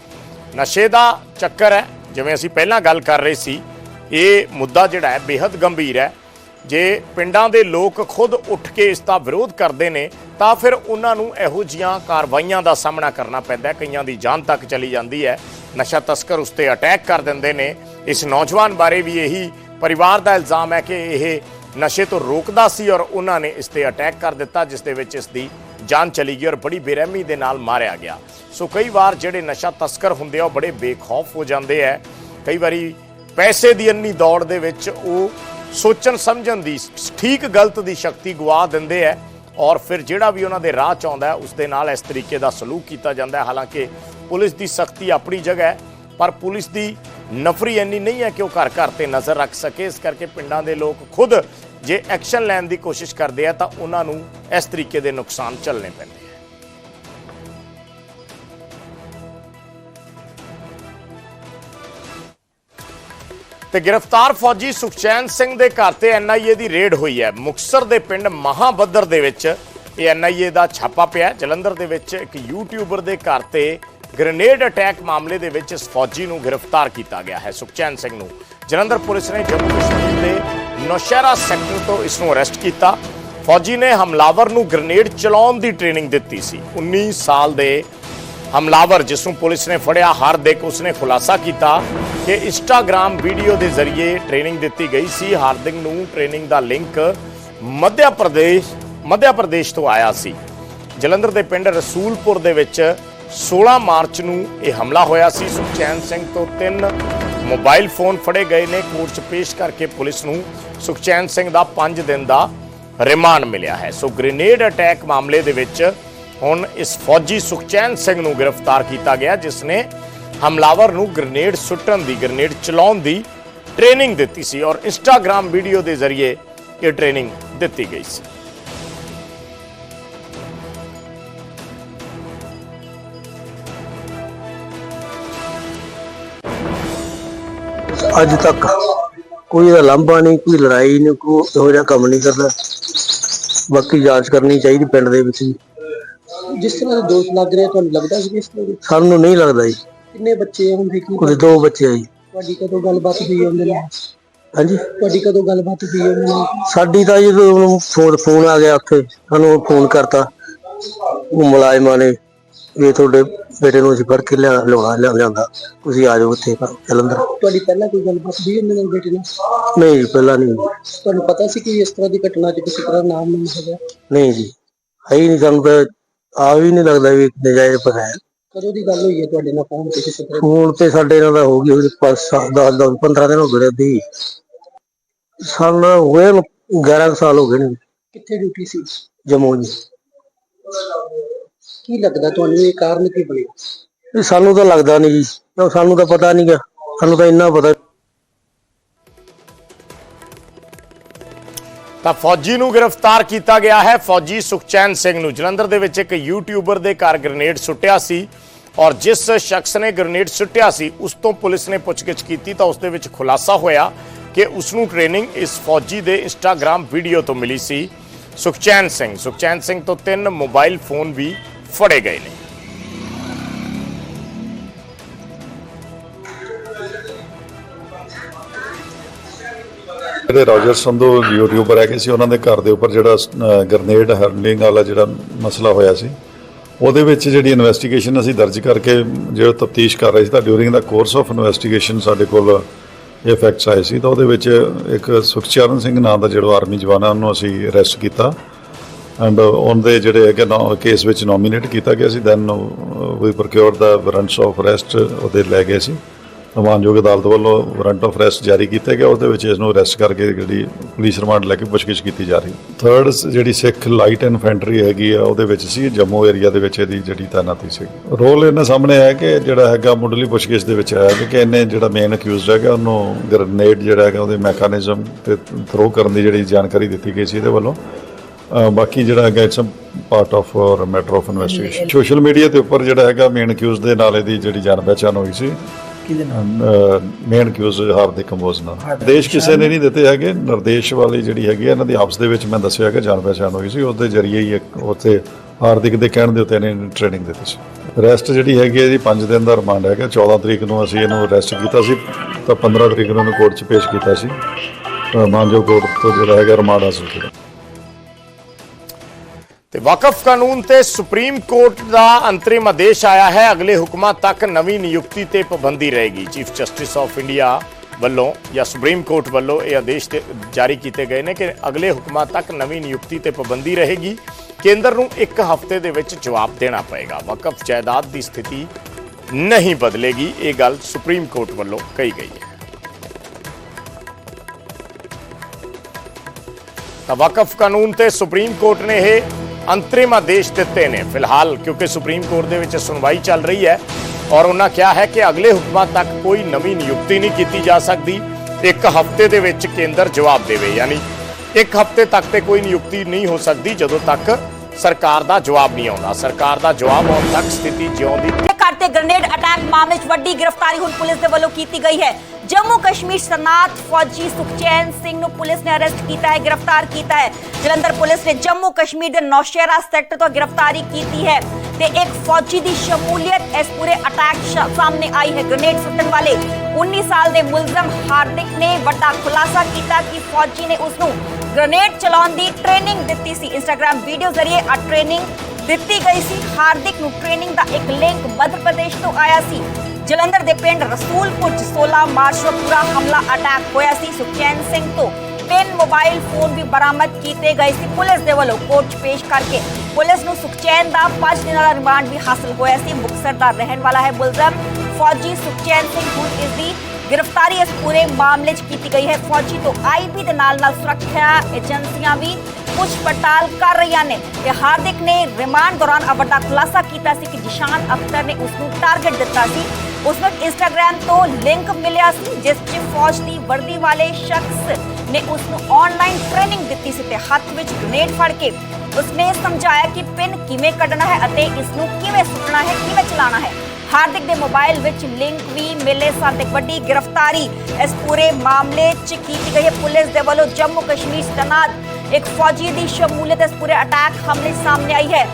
ਨਸ਼ੇ ਦਾ ਚੱਕਰ ਹੈ, ਜਿਵੇਂ ਅਸੀਂ ਪਹਿਲਾਂ ਗੱਲ ਕਰ ਰਹੇ ਸੀ, ਇਹ ਮੁੱਦਾ ਜਿਹੜਾ ਹੈ ਬੇहद ਗੰਭੀਰ ਹੈ। ਜੇ ਪਿੰਡਾਂ ਦੇ ਲੋਕ ਖੁਦ ਉੱਠ ਕੇ ਇਸ ਦਾ ਵਿਰੋਧ ਕਰਦੇ ਨੇ, ਤਾਂ ਫਿਰ ਉਹਨਾਂ ਨੂੰ ਇਹੋ ਜੀਆਂ ਕਾਰਵਾਈਆਂ ਦਾ ਸਾਹਮਣਾ ਕਰਨਾ ਪੈਂਦਾ ਕਈਆਂ ਦੀ ਜਾਨ ਤੱਕ ਚਲੀ ਜਾਂਦੀ ਹੈ। ਨਸ਼ਾ ਤਸਕਰ ਉਸ ਤੇ ਅਟੈਕ ਕਰ ਦਿੰਦੇ ਨੇ। ਇਸ ਨੌਜਵਾਨ ਬਾਰੇ ਵੀ ਇਹੀ ਪਰਿਵਾਰ ਦਾ ਇਲਜ਼ਾਮ ਹੈ ਕਿ ਇਹ ਨਸ਼ੇ ਤੋਂ ਰੋਕਦਾ ਸੀ ਔਰ ਉਹਨਾਂ ਨੇ ਇਸ ਤੇ ਅਟੈਕ ਕਰ ਦਿੱਤਾ, ਜਿਸ ਦੇ ਵਿੱਚ ਇਸ ਦੀ ਜਾਨ ਚਲੀ ਗਈ ਔਰ ਬੜੀ ਬੇਰਹਿਮੀ ਦੇ ਨਾਲ ਮਾਰਿਆ ਗਿਆ। ਸੋ ਕਈ ਵਾਰ ਜਿਹੜੇ ਨਸ਼ਾ ਤਸਕਰ ਹੁੰਦੇ ਆ, ਉਹ ਬੜੇ ਬੇਖੌਫ ਹੋ ਜਾਂਦੇ ਆ ਕਈ ਵਾਰੀ ਪੈਸੇ ਦੀ ਅੰਨੀ ਦੌੜ ਦੇ ਵਿੱਚ ਉਹ ਸੋਚਣ ਸਮਝਣ ਦੀ ਠੀਕ ਗਲਤ ਦੀ ਸ਼ਕਤੀ ਗਵਾ ਦਿੰਦੇ ਆ ਔਰ ਫਿਰ ਜਿਹੜਾ ਵੀ ਉਹਨਾਂ ਦੇ ਰਾਹ ਚ ਆਉਂਦਾ ਉਸ ਦੇ ਨਾਲ ਇਸ ਤਰੀਕੇ ਦਾ ਸਲੂਕ ਕੀਤਾ ਜਾਂਦਾ ਹੈ ਹਾਲਾਂਕਿ ਪੁਲਿਸ ਦੀ ਸਖਤੀ ਆਪਣੀ ਜਗ੍ਹਾ ਹੈ ਪਰ ਪੁਲਿਸ ਦੀ ਨਫਰੀ ਇੰਨੀ ਨਹੀਂ ਹੈ ਕਿ ਉਹ ਘਰ ਘਰ ਤੇ ਨਜ਼ਰ ਰੱਖ ਸਕੇ। ਇਸ ਕਰਕੇ ਪਿੰਡਾਂ ਦੇ ਲੋਕ ਖੁਦ ਜੇ ਐਕਸ਼ਨ ਲੈਣ ਦੀ ਕੋਸ਼ਿਸ਼ ਕਰਦੇ ਆ ਤਾਂ ਉਹਨਾਂ ਨੂੰ ਇਸ ਤਰੀਕੇ ਦੇ ਨੁਕਸਾਨ ਝੱਲਣੇ ਪੈਂਦੇ। ਤੇ ਗ੍ਰਿਫਤਾਰ ਫੌਜੀ ਸੁਖਚੈਨ ਸਿੰਘ ਦੇ ਘਰ ਤੇ ਐਨਆਈਏ ਦੀ ਰੇਡ ਹੋਈ ਹੈ। ਮੁਕਸਰ ਦੇ ਪਿੰਡ ਮਹਾਬੱਦਰ ਦੇ ਵਿੱਚ ਇਹ ਐਨਆਈਏ ਦਾ ਛਾਪਾ ਪਿਆ ਜਲੰਧਰ ਦੇ ਵਿੱਚ ਇੱਕ ਯੂਟਿਊਬਰ ਦੇ ਘਰ ਤੇ ਗ੍ਰੇਨੇਡ ਅਟੈਕ ਮਾਮਲੇ ਦੇ ਵਿੱਚ ਇਸ ਫੌਜੀ ਨੂੰ ਗ੍ਰਿਫਤਾਰ ਕੀਤਾ ਗਿਆ ਹੈ ਸੁਖਚੈਨ ਸਿੰਘ ਨੂੰ। ਜਲੰਧਰ ਪੁਲਿਸ ਨੇ ਜੰਮੂ ਕਸ਼ਮੀਰ ਦੇ ਨੌਸ਼ਹਿਰਾ ਸੈਕਟਰ ਤੋਂ ਇਸ ਨੂੰ ਅਰੈਸਟ ਕੀਤਾ। ਫੌਜੀ ਨੇ ਹਮਲਾਵਰ ਨੂੰ ਗ੍ਰੇਨੇਡ ਚਲਾਉਣ ਦੀ ਟ੍ਰੇਨਿੰਗ ਦਿੱਤੀ ਸੀ। 19 ਸਾਲ ਦੇ ਹਮਲਾਵਰ ਜਿਸ ਨੂੰ ਪੁਲਿਸ ਨੇ ਫੜਿਆ, ਹਰ ਹਾਰਦਿਕ ਉਸਨੇ ਖੁਲਾਸਾ ਕੀਤਾ। ਕਿ ਇੰਸਟਾਗ੍ਰam ਵੀਡੀਓ ਦੇ ਜ਼ਰੀਏ ਟ੍ਰੇਨਿੰਗ ਦਿੱਤੀ ਗਈ ਸੀ। ਹਾਰਦਿਕ ਨੂੰ ਟ੍ਰੇਨਿੰਗ ਦਾ ਲਿੰਕ ਮੱਧ ਪ੍ਰਦੇਸ਼ ਮੱਧ ਪ੍ਰਦੇਸ਼ ਤੋਂ ਆਇਆ ਸੀ। ਜਲੰਧਰ ਦੇ ਪਿੰਡ ਰਸੂਲਪੁਰ ਦੇ ਵਿੱਚ 16 ਮਾਰਚ ਨੂੰ ਇਹ ਹਮਲਾ ਹੋਇਆ ਸੀ। ਸੁਖਚੈਨ ਸਿੰਘ ਤੋਂ ਤਿੰਨ ਮੋਬਾਈਲ ਫੋਨ ਫੜੇ ਗਏ ਨੇ। ਕੋਰਟ 'ਚ ਪੇਸ਼ ਕਰਕੇ ਪੁਲਿਸ ਨੂੰ ਸੁਖਚੈਨ ਸਿੰਘ ਦਾ 5 ਦਿਨ ਦਾ ਰਿਮਾਂਡ ਮਿਲਿਆ ਹੈ। ਸੋ ਗ੍ਰੇਨੇਡ ਅਟੈਕ ਮਾਮਲੇ ਦੇ ਵਿੱਚ ਹੁਣ ਇਸ ਫੌਜੀ ਸੁਖਚੈਨ ਸਿੰਘ ਨੂੰ ਗ੍ਰਿਫਤਾਰ ਕੀਤਾ ਗਿਆ, ਜਿਸ ਨੇ ਹਮਲਾਵਰ ਨੂੰ ਗ੍ਰੇਨੇਡ ਸੁੱਟਣ ਦੀ ਗ੍ਰੇਨੇਡ ਚਲਾਉਣ ਦੀ ਟ੍ਰੇਨਿੰਗ ਦਿੱਤੀ ਸੀ ਔਰ ਇੰਸਟਾਗ੍ਰam ਵੀਡੀਓ ਦੇ ਜ਼ਰੀਏ ਇਹ ਟ੍ਰੇਨਿੰਗ ਦਿੱਤੀ ਗਈ ਸੀ। ਅੱਜ ਤੱਕ ਕੋਈ ਇਹਦਾ ਲਾਂਭਾ ਨਹੀਂ ਕੋਈ ਲੜਾਈ ਨਹੀਂ ਕੋਈ ਇਹੋ ਜਿਹਾ ਕੰਮ ਨਹੀਂ ਕਰਦਾ ਬਾਕੀ ਜਾਂਚ ਕਰਨੀ ਚਾਹੀਦੀ ਪਿੰਡ ਦੇ ਵਿੱਚ ਜਿਸ ਤਰ੍ਹਾਂ ਦੇ ਦੋਸ਼ ਲੱਗ ਰਹੇ ਤੁਹਾਨੂੰ ਲੱਗਦਾ ਸੀ ਕਿ ਇਸ ਤਰ੍ਹਾਂ ਦੇ ਸਾਨੂੰ ਨਹੀਂ ਲੱਗਦਾ ਜੀ। ਕਿੰਨੇ ਬੱਚੇ ਹੁੰਦੇ ਕੀ ਉਹਦੇ ਦੋ ਬੱਚੇ ਆ ਜੀ। ਤੁਹਾਡੀ ਕਦੋਂ ਗੱਲਬਾਤ ਹੋਈ ਉਹਦੇ ਨਾਲ? ਹਾਂਜੀ? ਤੁਹਾਡੀ ਕਦੋਂ ਗੱਲਬਾਤ ਹੋਈ ਉਹਦੇ ਨਾਲ? ਸਾਡੀ ਤਾਂ ਜਦੋਂ ਉਹਨੂੰ ਫੋਨ ਫੋਨ ਆ ਗਿਆ ਉੱਥੇ ਸਾਨੂੰ ਫੋਨ ਕਰਤਾ। ਉਹ ਮੁਲਾਜ਼ਮਾਂ ਨੇ ਵੀ ਤੁਹਾਡੇ ਬੇਟੇ ਨੂੰ ਅਸੀਂ ਫੜ ਕੇ ਲਿਆ ਲਿਆਉਣਾ ਲਿਆ- ਲਿਆਂਦਾ ਤੁਸੀਂ ਆ ਜਾਓ ਇੱਥੇ ਘਰ ਜਲੰਧਰ ਤੁਹਾਡੀ ਪਹਿਲਾਂ ਕੋਈ ਗੱਲਬਾਤ ਹੋਈ ਉਹਦੇ ਨਾਲ ਬੇਟੇ ਨਾਲ? ਨਹੀਂ ਜੀ, ਪਹਿਲਾਂ ਨਹੀਂ ਤੁਹਾਨੂੰ ਪਤਾ ਸੀ ਕਿ ਇਸ ਤਰ੍ਹਾਂ ਦੀ ਘਟਨਾ 'ਚ ਕਿਸੇ ਤਰ੍ਹਾਂ ਨਾਮ ਨਹੀਂ ਹੈਗਾ? ਨਹੀਂ ਜੀ ਹੈ ਹੀ ਨਹੀਂ ਸਾਨੂੰ ਤਾਂ ਆ ਵੀ ਨਹੀਂ ਲੱਗਦਾ ਵੀ ਨਜਾਇਜ਼ ਪਰ ਹੈ ਕਦੋਂ ਦੀ ਗੱਲ ਹੋਈ ਹੈ ਤੁਹਾਡੇ ਨਾਲ? ਫੋਨ ਤੇ ਕਿਸੇ ਤਰ੍ਹਾਂ ਫੋਨ ਤੇ ਸਾਡੇ ਨਾਲ ਤਾਂ ਹੋ ਗਈ ਹੋਈ 5 7 10 10 15 ਦਿਨ ਹੋ ਗਏ ਦੀ ਸਾਲ ਹੋਏ ਨੂੰ 11 ਕੁ ਸਾਲ ਹੋ ਗਏ ਨੇ। ਕਿੱਥੇ ਡਿਊਟੀ ਸੀ? ਜੰਮੂ ਜੀ। ਕੀ ਲੱਗਦਾ ਤੁਹਾਨੂੰ ਇਹ ਕਾਰਨ ਕੀ ਬਣਿਆ? ਇਹ ਸਾਨੂੰ ਤਾਂ ਲੱਗਦਾ ਨਹੀਂ ਜੀ। ਸਾਨੂੰ ਤਾਂ ਪਤਾ ਨਹੀਂਗਾ ਸਾਨੂੰ ਤਾਂ ਇੰਨਾ ਪਤਾ ਤਾਂ ਫੌਜੀ ਨੂੰ ਗ੍ਰਿਫਤਾਰ ਕੀਤਾ ਗਿਆ ਹੈ। ਫੌਜੀ ਸੁਖਚੈਨ ਸਿੰਘ ਨੂੰ ਜਲੰਧਰ ਦੇ ਵਿੱਚ ਇੱਕ ਯੂਟਿਊਬਰ ਦੇ ਘਰ ਗ੍ਰਨੇਡ ਸੁੱਟਿਆ ਸੀ ਔਰ ਜਿਸ ਸ਼ਖਸ ਨੇ ਗ੍ਰਨੇਡ ਸੁੱਟਿਆ ਸੀ, ਉਸ ਤੋਂ ਪੁਲਿਸ ਨੇ ਪੁੱਛਗਿੱਛ ਕੀਤੀ ਤਾਂ ਉਸ ਦੇ ਵਿੱਚ ਖੁਲਾਸਾ ਹੋਇਆ ਕਿ ਉਸ ਨੂੰ ਟ੍ਰੇਨਿੰਗ ਇਸ ਫੌਜੀ ਦੇ ਇੰਸਟਾਗ੍ਰam ਵੀਡੀਓ ਤੋਂ ਮਿਲੀ ਸੀ। ਸੁਖਚੈਨ ਸਿੰਘ ਸੁਖਚੈਨ ਸਿੰਘ ਤੋਂ ਤਿੰਨ ਮੋਬਾਈਲ ਫੋਨ ਵੀ ਫੜੇ ਗਏ ਨੇ। ਜਿਹੜੇ ਰੋਜਰ ਸੰਧੂ ਯੂਟਿਊਬਰ ਹੈਗੇ ਸੀ, ਉਹਨਾਂ ਦੇ ਘਰ ਦੇ ਉੱਪਰ ਜਿਹੜਾ ਗਰਨੇਡ ਹਰਲਿੰਗ ਵਾਲਾ ਜਿਹੜਾ ਮਸਲਾ ਹੋਇਆ ਸੀ, ਉਹਦੇ ਵਿੱਚ ਜਿਹੜੀ ਇਨਵੈਸਟੀਗੇਸ਼ਨ ਅਸੀਂ ਦਰਜ ਕਰਕੇ ਜਿਹੜਾ ਤਫਤੀਸ਼ ਕਰ ਰਹੇ ਸੀ, ਤਾਂ during the course of investigation ਸਾਡੇ ਕੋਲ ਇਹ ਫੈਕਟਸ ਆਏ ਸੀ, ਤਾਂ ਉਹਦੇ ਵਿੱਚ ਇੱਕ ਸੁਖਚਰਨ ਸਿੰਘ ਨਾਮ ਦਾ ਜਿਹੜਾ ਆਰਮੀ ਜਵਾਨ ਹੈ ਉਹਨੂੰ ਅਸੀਂ ਅਰੈਸਟ ਕੀਤਾ ਐਂਡ ਉਹਦੇ ਜਿਹੜੇ ਹੈਗੇ ਨਾ ਕੇਸ ਵਿੱਚ ਨੋਮੀਨੇਟ ਕੀਤਾ ਗਿਆ ਸੀ then we procure the warrants of arrest ਉਹਦੇ ਲੈ ਗਏ ਸੀ। ਮਾਨਯੋਗ ਅਦਾਲਤ ਵੱਲੋਂ ਵਾਰੰਟ ਆਫ ਅਰੈਸਟ ਜਾਰੀ ਕੀਤਾ ਗਿਆ ਉਹਦੇ ਵਿੱਚ ਇਸ ਨੂੰ ਅਰੈਸਟ ਕਰਕੇ ਜਿਹੜੀ ਪੁਲਿਸ ਰਿਮਾਂਡ ਲੈ ਕੇ ਪੁੱਛਗਿੱਛ ਕੀਤੀ ਜਾ ਰਹੀ। ਥਰਡ ਜਿਹੜੀ ਸਿੱਖ ਲਾਈਟ ਇਨਫੈਂਟਰੀ ਹੈਗੀ ਆ ਉਹਦੇ ਵਿੱਚ ਸੀ ਜੰਮੂ ਏਰੀਆ ਦੇ ਵਿੱਚ ਇਹਦੀ ਜਿਹੜੀ ਤਾਇਨਾਤੀ ਸੀ। ਰੋਲ ਇਹਨਾਂ ਸਾਹਮਣੇ ਆਇਆ ਕਿ ਜਿਹੜਾ ਹੈਗਾ ਮੁੱਢਲੀ ਪੁੱਛਗਿੱਛ ਦੇ ਵਿੱਚ ਆਇਆ ਕਿ ਇਹਨੇ ਜਿਹੜਾ ਮੇਨ ਅਕਿਊਜ਼ਡ ਹੈਗਾ ਉਹਨੂੰ ਗ੍ਰਨੇਡ ਜਿਹੜਾ ਹੈਗਾ ਉਹਦੇ ਮੈਕੈਨਿਜ਼ਮ ਤੇ ਥਰੋ ਕਰਨ ਦੀ ਜਿਹੜੀ ਜਾਣਕਾਰੀ ਦਿੱਤੀ ਗਈ ਸੀ ਇਹਦੇ ਵੱਲੋਂ। ਬਾਕੀ ਜਿਹੜਾ ਹੈਗਾ it's part of matter of investigation social media ਦੇ ਉੱਪਰ ਜਿਹੜਾ ਹੈਗਾ ਮੇਨ ਅਕਿਊਜ਼ ਦੇ ਨਾਲ ਇਹਦੀ ਜਿਹੜੀ ਜਾਣ ਪਹਿਚਾਣ ਹੋਈ ਸੀ। ਕਿਹਦੇ ਨਾਲ? ਮੇਨ ਅਕਿਊਜ਼ ਹਾਰਦਿਕ ਕੰਬੋਜ ਨਾਲ। ਦੇਸ਼ ਕਿਸੇ ਨੇ ਨਹੀਂ ਦਿੱਤੇ ਹੈਗੇ। ਨਿਰਦੇਸ਼ ਵਾਲੀ ਜਿਹੜੀ ਹੈਗੀ ਇਹਨਾਂ ਦੀ ਆਪਸ ਦੇ ਵਿੱਚ ਮੈਂ ਦੱਸਿਆ ਕਿ ਜਾਣ ਪਹਿਚਾਣ ਹੋਈ ਸੀ। ਉਸ ਦੇ ਜ਼ਰੀਏ ਹੀ ਇੱਕ ਉੱਥੇ ਹਾਰਦਿਕ ਦੇ ਕਹਿਣ ਦੇ ਉੱਤੇ ਇਹਨੇ ਟ੍ਰੇਨਿੰਗ ਦਿੱਤੀ ਸੀ। ਰੈਸਟ ਜਿਹੜੀ ਹੈਗੀ ਹੈ ਜੀ 5 ਦਿਨ ਦਾ ਰਿਮਾਂਡ ਹੈਗਾ। 14 ਤਰੀਕ ਨੂੰ ਅਸੀਂ ਇਹਨੂੰ ਅਰੈਸਟ ਕੀਤਾ ਸੀ। ਤਾਂ 15 ਤਰੀਕ ਨੂੰ ਇਹਨੂੰ ਕੋਰਟ 'ਚ ਪੇਸ਼ ਕੀਤਾ ਸੀ। ਮਾਨਜੋ ਕੋਰਟ ਤੋਂ ਜਿਹੜਾ ਹੈਗਾ ਰਿਮਾਂਡ ਹਾਸਲ ਕੀਤਾ। ਤੇ ਵਕਫ ਕਾਨੂੰਨ ਤੇ ਸੁਪਰੀਮ ਕੋਰਟ ਦਾ ਅੰਤਰਿਮ ਆਦੇਸ਼ ਆਇਆ ਹੈ। ਅਗਲੇ ਹੁਕਮਾਂ ਤੱਕ ਨਵੀਂ ਨਿਯੁਕਤੀ ਤੇ ਪਾਬੰਦੀ ਰਹੇਗੀ। ਚੀਫ ਜਸਟਿਸ ਆਫ ਇੰਡੀਆ ਵੱਲੋਂ ਜਾਂ ਸੁਪਰੀਮ ਕੋਰਟ ਵੱਲੋਂ ਇਹ ਆਦੇਸ਼ ਜਾਰੀ ਕੀਤੇ ਗਏ ਨੇ ਕਿ ਅਗਲੇ ਹੁਕਮਾਂ ਤੱਕ ਨਵੀਂ ਨਿਯੁਕਤੀ ਤੇ ਪਾਬੰਦੀ ਰਹੇਗੀ। ਕੇਂਦਰ ਨੂੰ ਇੱਕ ਹਫ਼ਤੇ ਦੇ ਵਿੱਚ ਜਵਾਬ ਦੇਣਾ ਪਏਗਾ। ਵਕਫ ਜਾਇਦਾਦ ਦੀ ਸਥਿਤੀ ਨਹੀਂ ਬਦਲੇਗੀ, ਇਹ ਗੱਲ ਸੁਪਰੀਮ ਕੋਰਟ ਵੱਲੋਂ ਕਹੀ ਗਈ ਹੈ। ਤਾਂ ਵਕਫ ਕਾਨੂੰਨ ਤੇ ਸੁਪਰੀਮ ਕੋਰਟ ਨੇ ਇਹ ਅੰਤਰਿਮ ਆਦੇਸ਼ ਦਿੱਤੇ ਨੇ। ਫਿਲਹਾਲ ਕਿਉਂਕਿ ਸੁਪਰੀਮ ਕੋਰਟ ਦੇ ਵਿੱਚ ਸੁਣਵਾਈ ਚੱਲ ਰਹੀ ਹੈ ਔਰ ਉਹਨਾਂ ਕਿਹਾ ਹੈ ਕਿ ਅਗਲੇ ਹੁਕਮਾਂ ਤੱਕ ਕੋਈ ਨਵੀਂ ਨਿਯੁਕਤੀ ਨਹੀਂ ਕੀਤੀ ਜਾ ਸਕਦੀ। ਇੱਕ ਹਫ਼ਤੇ ਦੇ ਵਿੱਚ ਕੇਂਦਰ ਜਵਾਬ ਦੇਵੇ, ਯਾਨੀ ਇੱਕ ਹਫ਼ਤੇ ਤੱਕ ਤੇ ਕੋਈ ਨਿਯੁਕਤੀ ਨਹੀਂ ਹੋ ਸਕਦੀ ਜਦੋਂ ਤੱਕ ਸਰਕਾਰ ਦਾ ਜਵਾਬ ਨਹੀਂ ਆਉਂਦਾ। ਸਰਕਾਰ ਦਾ ਜਵਾਬ ਆਉਣ ਤੱਕ ਸਥਿਤੀ ਜਿਉਂ ਘਰ ਤੇ ਗ੍ਰਨੇਡ ਅਟੈਕ ਮਾਮਲੇ 'ਚ ਵੱਡੀ ਗ੍ਰਿਫਤਾਰੀ ਹੁਣ ਪੁਲਿਸ ਦੇ ਵੱਲੋਂ ਕੀਤੀ ਗਈ ਹੈ। ਜੰਮੂ ਕਸ਼ਮੀਰ ਸਨਾਤ ਫੌਜੀ ਸੁਖਚੈਨ ਸਿੰਘ ਨੂੰ ਪੁਲਿਸ ਨੇ ਅਰੈਸਟ ਕੀਤਾ ਹੈ ਗ੍ਰਿਫਤਾਰ ਕੀਤਾ ਹੈ ਜਲੰਧਰ ਪੁਲਿਸ ਨੇ ਜੰਮੂ ਕਸ਼ਮੀਰ ਦੇ ਨੌਸ਼ਹਿਰਾ ਸੈਕਟਰ ਤੋਂ ਗ੍ਰਿਫਤਾਰੀ ਕੀਤੀ ਹੈ ਤੇ ਇੱਕ ਫੌਜੀ ਦੀ ਸ਼ਮੂਲੀਅਤ ਇਸ ਪੂਰੇ ਅਟੈਕ ਸਾਹਮਣੇ ਆਈ ਹੈ ਗ੍ਰਨੇਡ ਸੁੱਟਣ ਵਾਲੇ 19 ਸਾਲ ਦੇ ਮੁਲਜ਼ਮ ਹਾਰਦਿਕ ਨੇ ਵੱਡਾ ਖੁਲਾਸਾ ਕੀਤਾ ਕਿ ਫੌਜੀ ਨੇ ਉਸ ਨੂੰ ਗ੍ਰਨੇਡ ਚਲਾਉਣ ਦੀ ਟ੍ਰੇਨਿੰਗ ਦਿੱਤੀ ਸੀ ਇੰਸਟਾਗ੍ਰam ਵੀਡੀਓ ਜ਼ਰੀਏ ਆ ਟ੍ਰੇਨਿੰਗ ਦਿੱਤੀ ਗਈ ਸੀ ਹਾਰਦਿਕ ਨੂੰ ਟ੍ਰੇਨਿੰਗ ਦਾ ਇੱਕ ਲਿੰਕ ਮੱਧ ਪ੍ਰਦੇਸ਼ ਤੋਂ ਆਇਆ ਸੀ ਜਲੰਧਰ ਦੇ ਪਿੰਡ ਰਸੂਲਪੁਰ 'ਚ 16 ਮਾਰਚ ਨੂੰ ਪੂਰਾ ਹਮਲਾ, ਅਟੈਕ ਹੋਇਆ ਸੀ। ਸੁਖਚੈਨ ਸਿੰਘ ਤੋਂ ਤਿੰਨ ਮੋਬਾਈਲ ਫੋਨ ਵੀ ਬਰਾਮਦ ਕੀਤੇ ਗਏ ਸੀ। ਪੁਲਿਸ ਦੇ ਵੱਲੋਂ ਕੋਰਟ 'ਚ ਪੇਸ਼ ਕਰਕੇ ਪੁਲਿਸ ਨੂੰ ਸੁਖਚੈਨ ਦਾ 5 ਦਿਨਾਂ ਦਾ ਰਿਮਾਂਡ ਵੀ ਹਾਸਲ ਹੋਇਆ ਸੀ। ਮੁਕਤਸਰ ਦਾ ਰਹਿਣ ਵਾਲਾ ਹੈ ਮੁਲਜ਼ਮ ਫੌਜੀ ਸੁਖਚੈਨ ਸਿੰਘ, ਹੁਣ ਇਸ ਦੀ ਗ੍ਰਿਫਤਾਰੀ ਇਸ ਪੂਰੇ ਮਾਮਲੇ 'ਚ ਕੀਤੀ ਗਈ ਹੈ। ਫੌਜੀ ਤੋਂ ਆਈਬੀ ਦੇ ਨਾਲ ਨਾਲ ਸੁਰੱਖਿਆ ਏਜੰਸੀਆਂ ਵੀ ਪੁੱਛ ਪੜਤਾਲ ਕਰ ਰਹੀਆਂ ਨੇ। ਤੇ ਹਾਰਦਿਕ ਨੇ ਰਿਮਾਂਡ ਦੌਰਾਨ ਆ ਵੱਡਾ ਖੁਲਾਸਾ ਕੀਤਾ ਸੀ ਕਿ ਜਿਸ਼ਾਨ ਅਖਤਰ ਨੇ ਉਸ ਨੂੰ ਟਾਰਗੇਟ ਦਿੱਤਾ ਸੀ। ਉਸ ਨੂੰ ਇੰਸਟਾਗ੍ਰam ਤੋਂ ਲਿੰਕ ਮਿਲਿਆ ਸੀ ਜਿਸ 'ਚ ਫੌਜ ਦੀ ਵਰਦੀ ਵਾਲੇ ਸ਼ਖਸ ਨੇ ਉਸ ਨੂੰ ਆਨਲਾਈਨ ਟ੍ਰੇਨਿੰਗ ਦਿੱਤੀ ਸੀ ਤੇ ਹੱਥ ਵਿੱਚ ਗ੍ਰਨੇਡ ਫੜ ਕੇ ਉਸਨੇ ਸਮਝਾਇਆ ਕਿ ਪਿੰਨ ਕਿਵੇਂ ਕੱਢਣਾ ਹੈ ਅਤੇ ਇਸ ਨੂੰ ਕਿਵੇਂ ਸੁੱਟਣਾ ਹੈ ਕਿਵੇਂ ਚਲਾਉਣਾ ਹੈ ਹਾਰਦਿਕ ਦੇ ਮੋਬਾਈਲ ਵਿੱਚ ਲਿੰਕ ਵੀ ਮਿਲੇ ਸਨ ਤੇ ਵੱਡੀ ਗ੍ਰਿਫਤਾਰੀ ਇਸ ਪੂਰੇ ਮਾਮਲੇ 'ਚ ਕੀਤੀ ਗਈ ਹੈ। ਪੁਲਿਸ ਦੇ ਵੱਲੋਂ ਜੰਮੂ ਕਸ਼ਮੀਰ ਤਨਾਤ ਇੱਕ ਫੌਜੀ ਦੀ ਸ਼ਮੂਲੀਅਤ ਇਸ ਪੂਰੇ ਅਟੈਕ ਹਮਲੇ ਸਾਹਮਣੇ ਆਈ ਹੈ।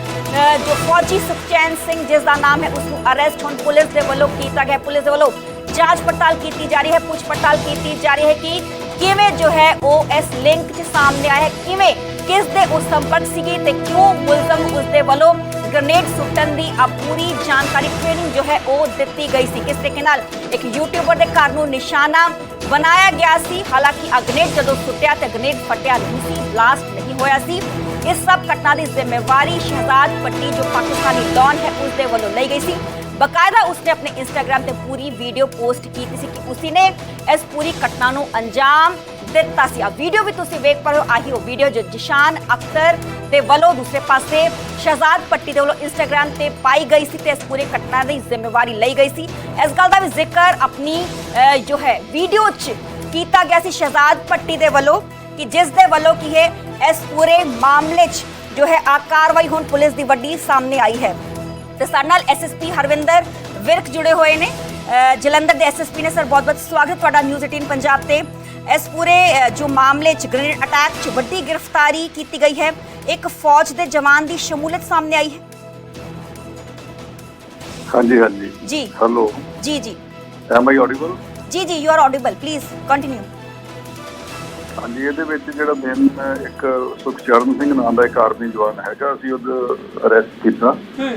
ਜੋ ਫੌਜੀ ਸੁਖਚੈਨ ਸਿੰਘ, ਜਿਸ ਦਾ ਨਾਮ ਹੈ ਉਸ ਨੂੰ ਅਰੈਸਟ ਹੁਣ ਪੁਲਿਸ ਦੇ ਵੱਲੋਂ ਕੀਤਾ ਗਿਆ ਪੁਲਿਸ ਦੇ ਵੱਲੋਂ ਜਾਂਚ ਪੜਤਾਲ ਕੀਤੀ ਜਾ ਰਹੀ ਹੈ, ਪੁੱਛ ਪੜਤਾਲ ਕੀਤੀ ਜਾ ਰਹੀ ਹੈ ਕਿ ਕਿਵੇਂ ਜੋ ਹੈ ਉਹ ਇਸ ਲਿੰਕ 'ਚ ਸਾਹਮਣੇ ਆਇਆ ਹੈ, ਕਿਵੇਂ, ਕਿਸ ਦੇ ਉਸ ਸੰਪਰਕ ਸੀਗੇ ਤੇ ਕਿਉਂ ਮੁਲਜ਼ਮ ਉਸ ਦੇ ਵੱਲੋਂ ਗ੍ਰਨੇਡ ਸੁੱਟਣ ਦੀ ਆ ਪੂਰੀ ਜਾਣਕਾਰੀ ਟ੍ਰੇਨਿੰਗ ਜੋ ਹੈ ਉਹ ਦਿੱਤੀ ਗਈ ਸੀ। ਕਿਸ ਤਰੀਕੇ ਨਾਲ ਇੱਕ ਯੂਟਿਊਬਰ ਦੇ ਘਰ ਨੂੰ ਨਿਸ਼ਾਨਾ ਬਣਾਇਆ ਗਿਆ ਸੀ। ਹਾਲਾਂਕਿ ਆ ਜਦੋਂ ਸੁੱਟਿਆ ਤੇ ਗ੍ਰਨੇਡ ਫਟਿਆ ਨਹੀਂ ਸੀ ਬਲਾਸਟ ਨਹੀਂ ਹੋਇਆ ਸੀ। ਇਸ ਸਭ ਘਟਨਾ ਦੀ ਜ਼ਿੰਮੇਵਾਰੀ ਸ਼ਹਿਜ਼ਾਦ ਪੱਟੀ ਜੋ ਪਾਕਿਸਤਾਨੀ ਡੌਨ ਹੈ, ਉਸ ਦੇ ਵੱਲੋਂ ਲਈ ਗਈ ਸੀ। ਬਕਾਇਦਾ ਉਸਨੇ ਆਪਣੇ ਇੰਸਟਾਗ੍ਰam ਤੇ ਪੂਰੀ ਵੀਡੀਓ ਪੋਸਟ ਕੀਤੀ ਸੀ ਕਿ ਉਸੀ ਇਸ ਪੂਰੀ ਘਟਨਾ ਨੂੰ ਅੰਜਾਮ ਦਿੱਤਾ ਸੀ ਆ ਵੀਡੀਓ ਵੀ ਤੁਸੀਂ ਵੇਖ ਪਾ ਰਹੇ ਹੋ ਆਹੀ ਉਹ ਵੀਡੀਓ ਜੋ ਜਿਸ਼ਾਨ ਅਖਤਰ ਦੇ ਵੱਲੋਂ ਦੂਸਰੇ ਪਾਸੇ ਸ਼ਹਜ਼ਾਦ ਪੱਟੀ ਦੇ ਵੱਲੋਂ ਇੰਸਟਾਗ੍ਰam ਤੇ ਪਾਈ ਗਈ ਸੀ ਤੇ ਇਸ ਪੂਰੇ ਘਟਨਾ ਦੀ ਜ਼ਿੰਮੇਵਾਰੀ ਲਈ ਗਈ ਸੀ ਇਸ ਗੱਲ ਦਾ ਵੀ ਜ਼ਿਕਰ ਆਪਣੀ ਅਹ, ਜੋ ਹੈ ਵੀਡੀਓ 'ਚ ਕੀਤਾ ਗਿਆ ਸੀ ਸ਼ਹਜ਼ਾਦ ਪੱਟੀ ਦੇ ਵੱਲੋਂ ਕਿ ਜਿਸ ਦੇ ਵੱਲੋਂ ਕੀ ਹੈ ਇਸ ਪੂਰੇ ਮਾਮਲੇ 'ਚ ਜੋ ਹੈ ਆ ਕਾਰਵਾਈ ਹੁਣ ਪੁਲਿਸ ਦੀ ਵੱਡੀ ਸਾਹਮਣੇ ਆਈ ਹੈ ਤੇ ਸਾਡੇ ਨਾਲ ਐਸਐਸਪੀ ਹਰਵਿੰਦਰ ਵਿਰਕ ਜੁੜੇ ਹੋਏ ਨੇ ਅਹ ਜਲੰਧਰ ਦੇ ਐਸਐਸਪੀ ਨੇ ਸਰ ਬਹੁਤ ਬਹੁਤ ਸਵਾਗਤ ਤੁਹਾਡਾ ਨਿਊਜ਼ 18 ਪੰਜਾਬ ਤੇ ਇਸ ਪੂਰੇ ਅਹ, ਜੋ ਮਾਮਲੇ 'ਚ ਗ੍ਰੇਨੇਡ ਅਟੈਕ 'ਚ ਵੱਡੀ ਗ੍ਰਿਫਤਾਰੀ ਕੀਤੀ ਗਈ ਹੈ ਇੱਕ ਫੌਜ ਦੇ ਜਵਾਨ ਦੀ ਸ਼ਮੂਲੀਅਤ ਸਾਹਮਣੇ ਆਈ ਹੈ ਹਾਂਜੀ ਹਾਂਜੀ ਜੀ ਹੈਲੋ ਜੀ ਜੀ ਐਮ ਆਈ ਆਡੀਬਲ ਜੀ ਜੀ you are audible please continue ਹਾਂਜੀ ਇਹਦੇ ਵਿੱਚ ਜਿਹੜਾ ਮੇਨ ਇੱਕ ਸੁਖਚਰਨ ਸਿੰਘ ਨਾਮ ਦਾ ਇੱਕ ਆਰਮੀ ਜਵਾਨ ਹੈਗਾ ਅਸੀਂ ਉਹਦਾ ਅਰੈਸਟ ਕੀਤਾ। ਹੂੰ।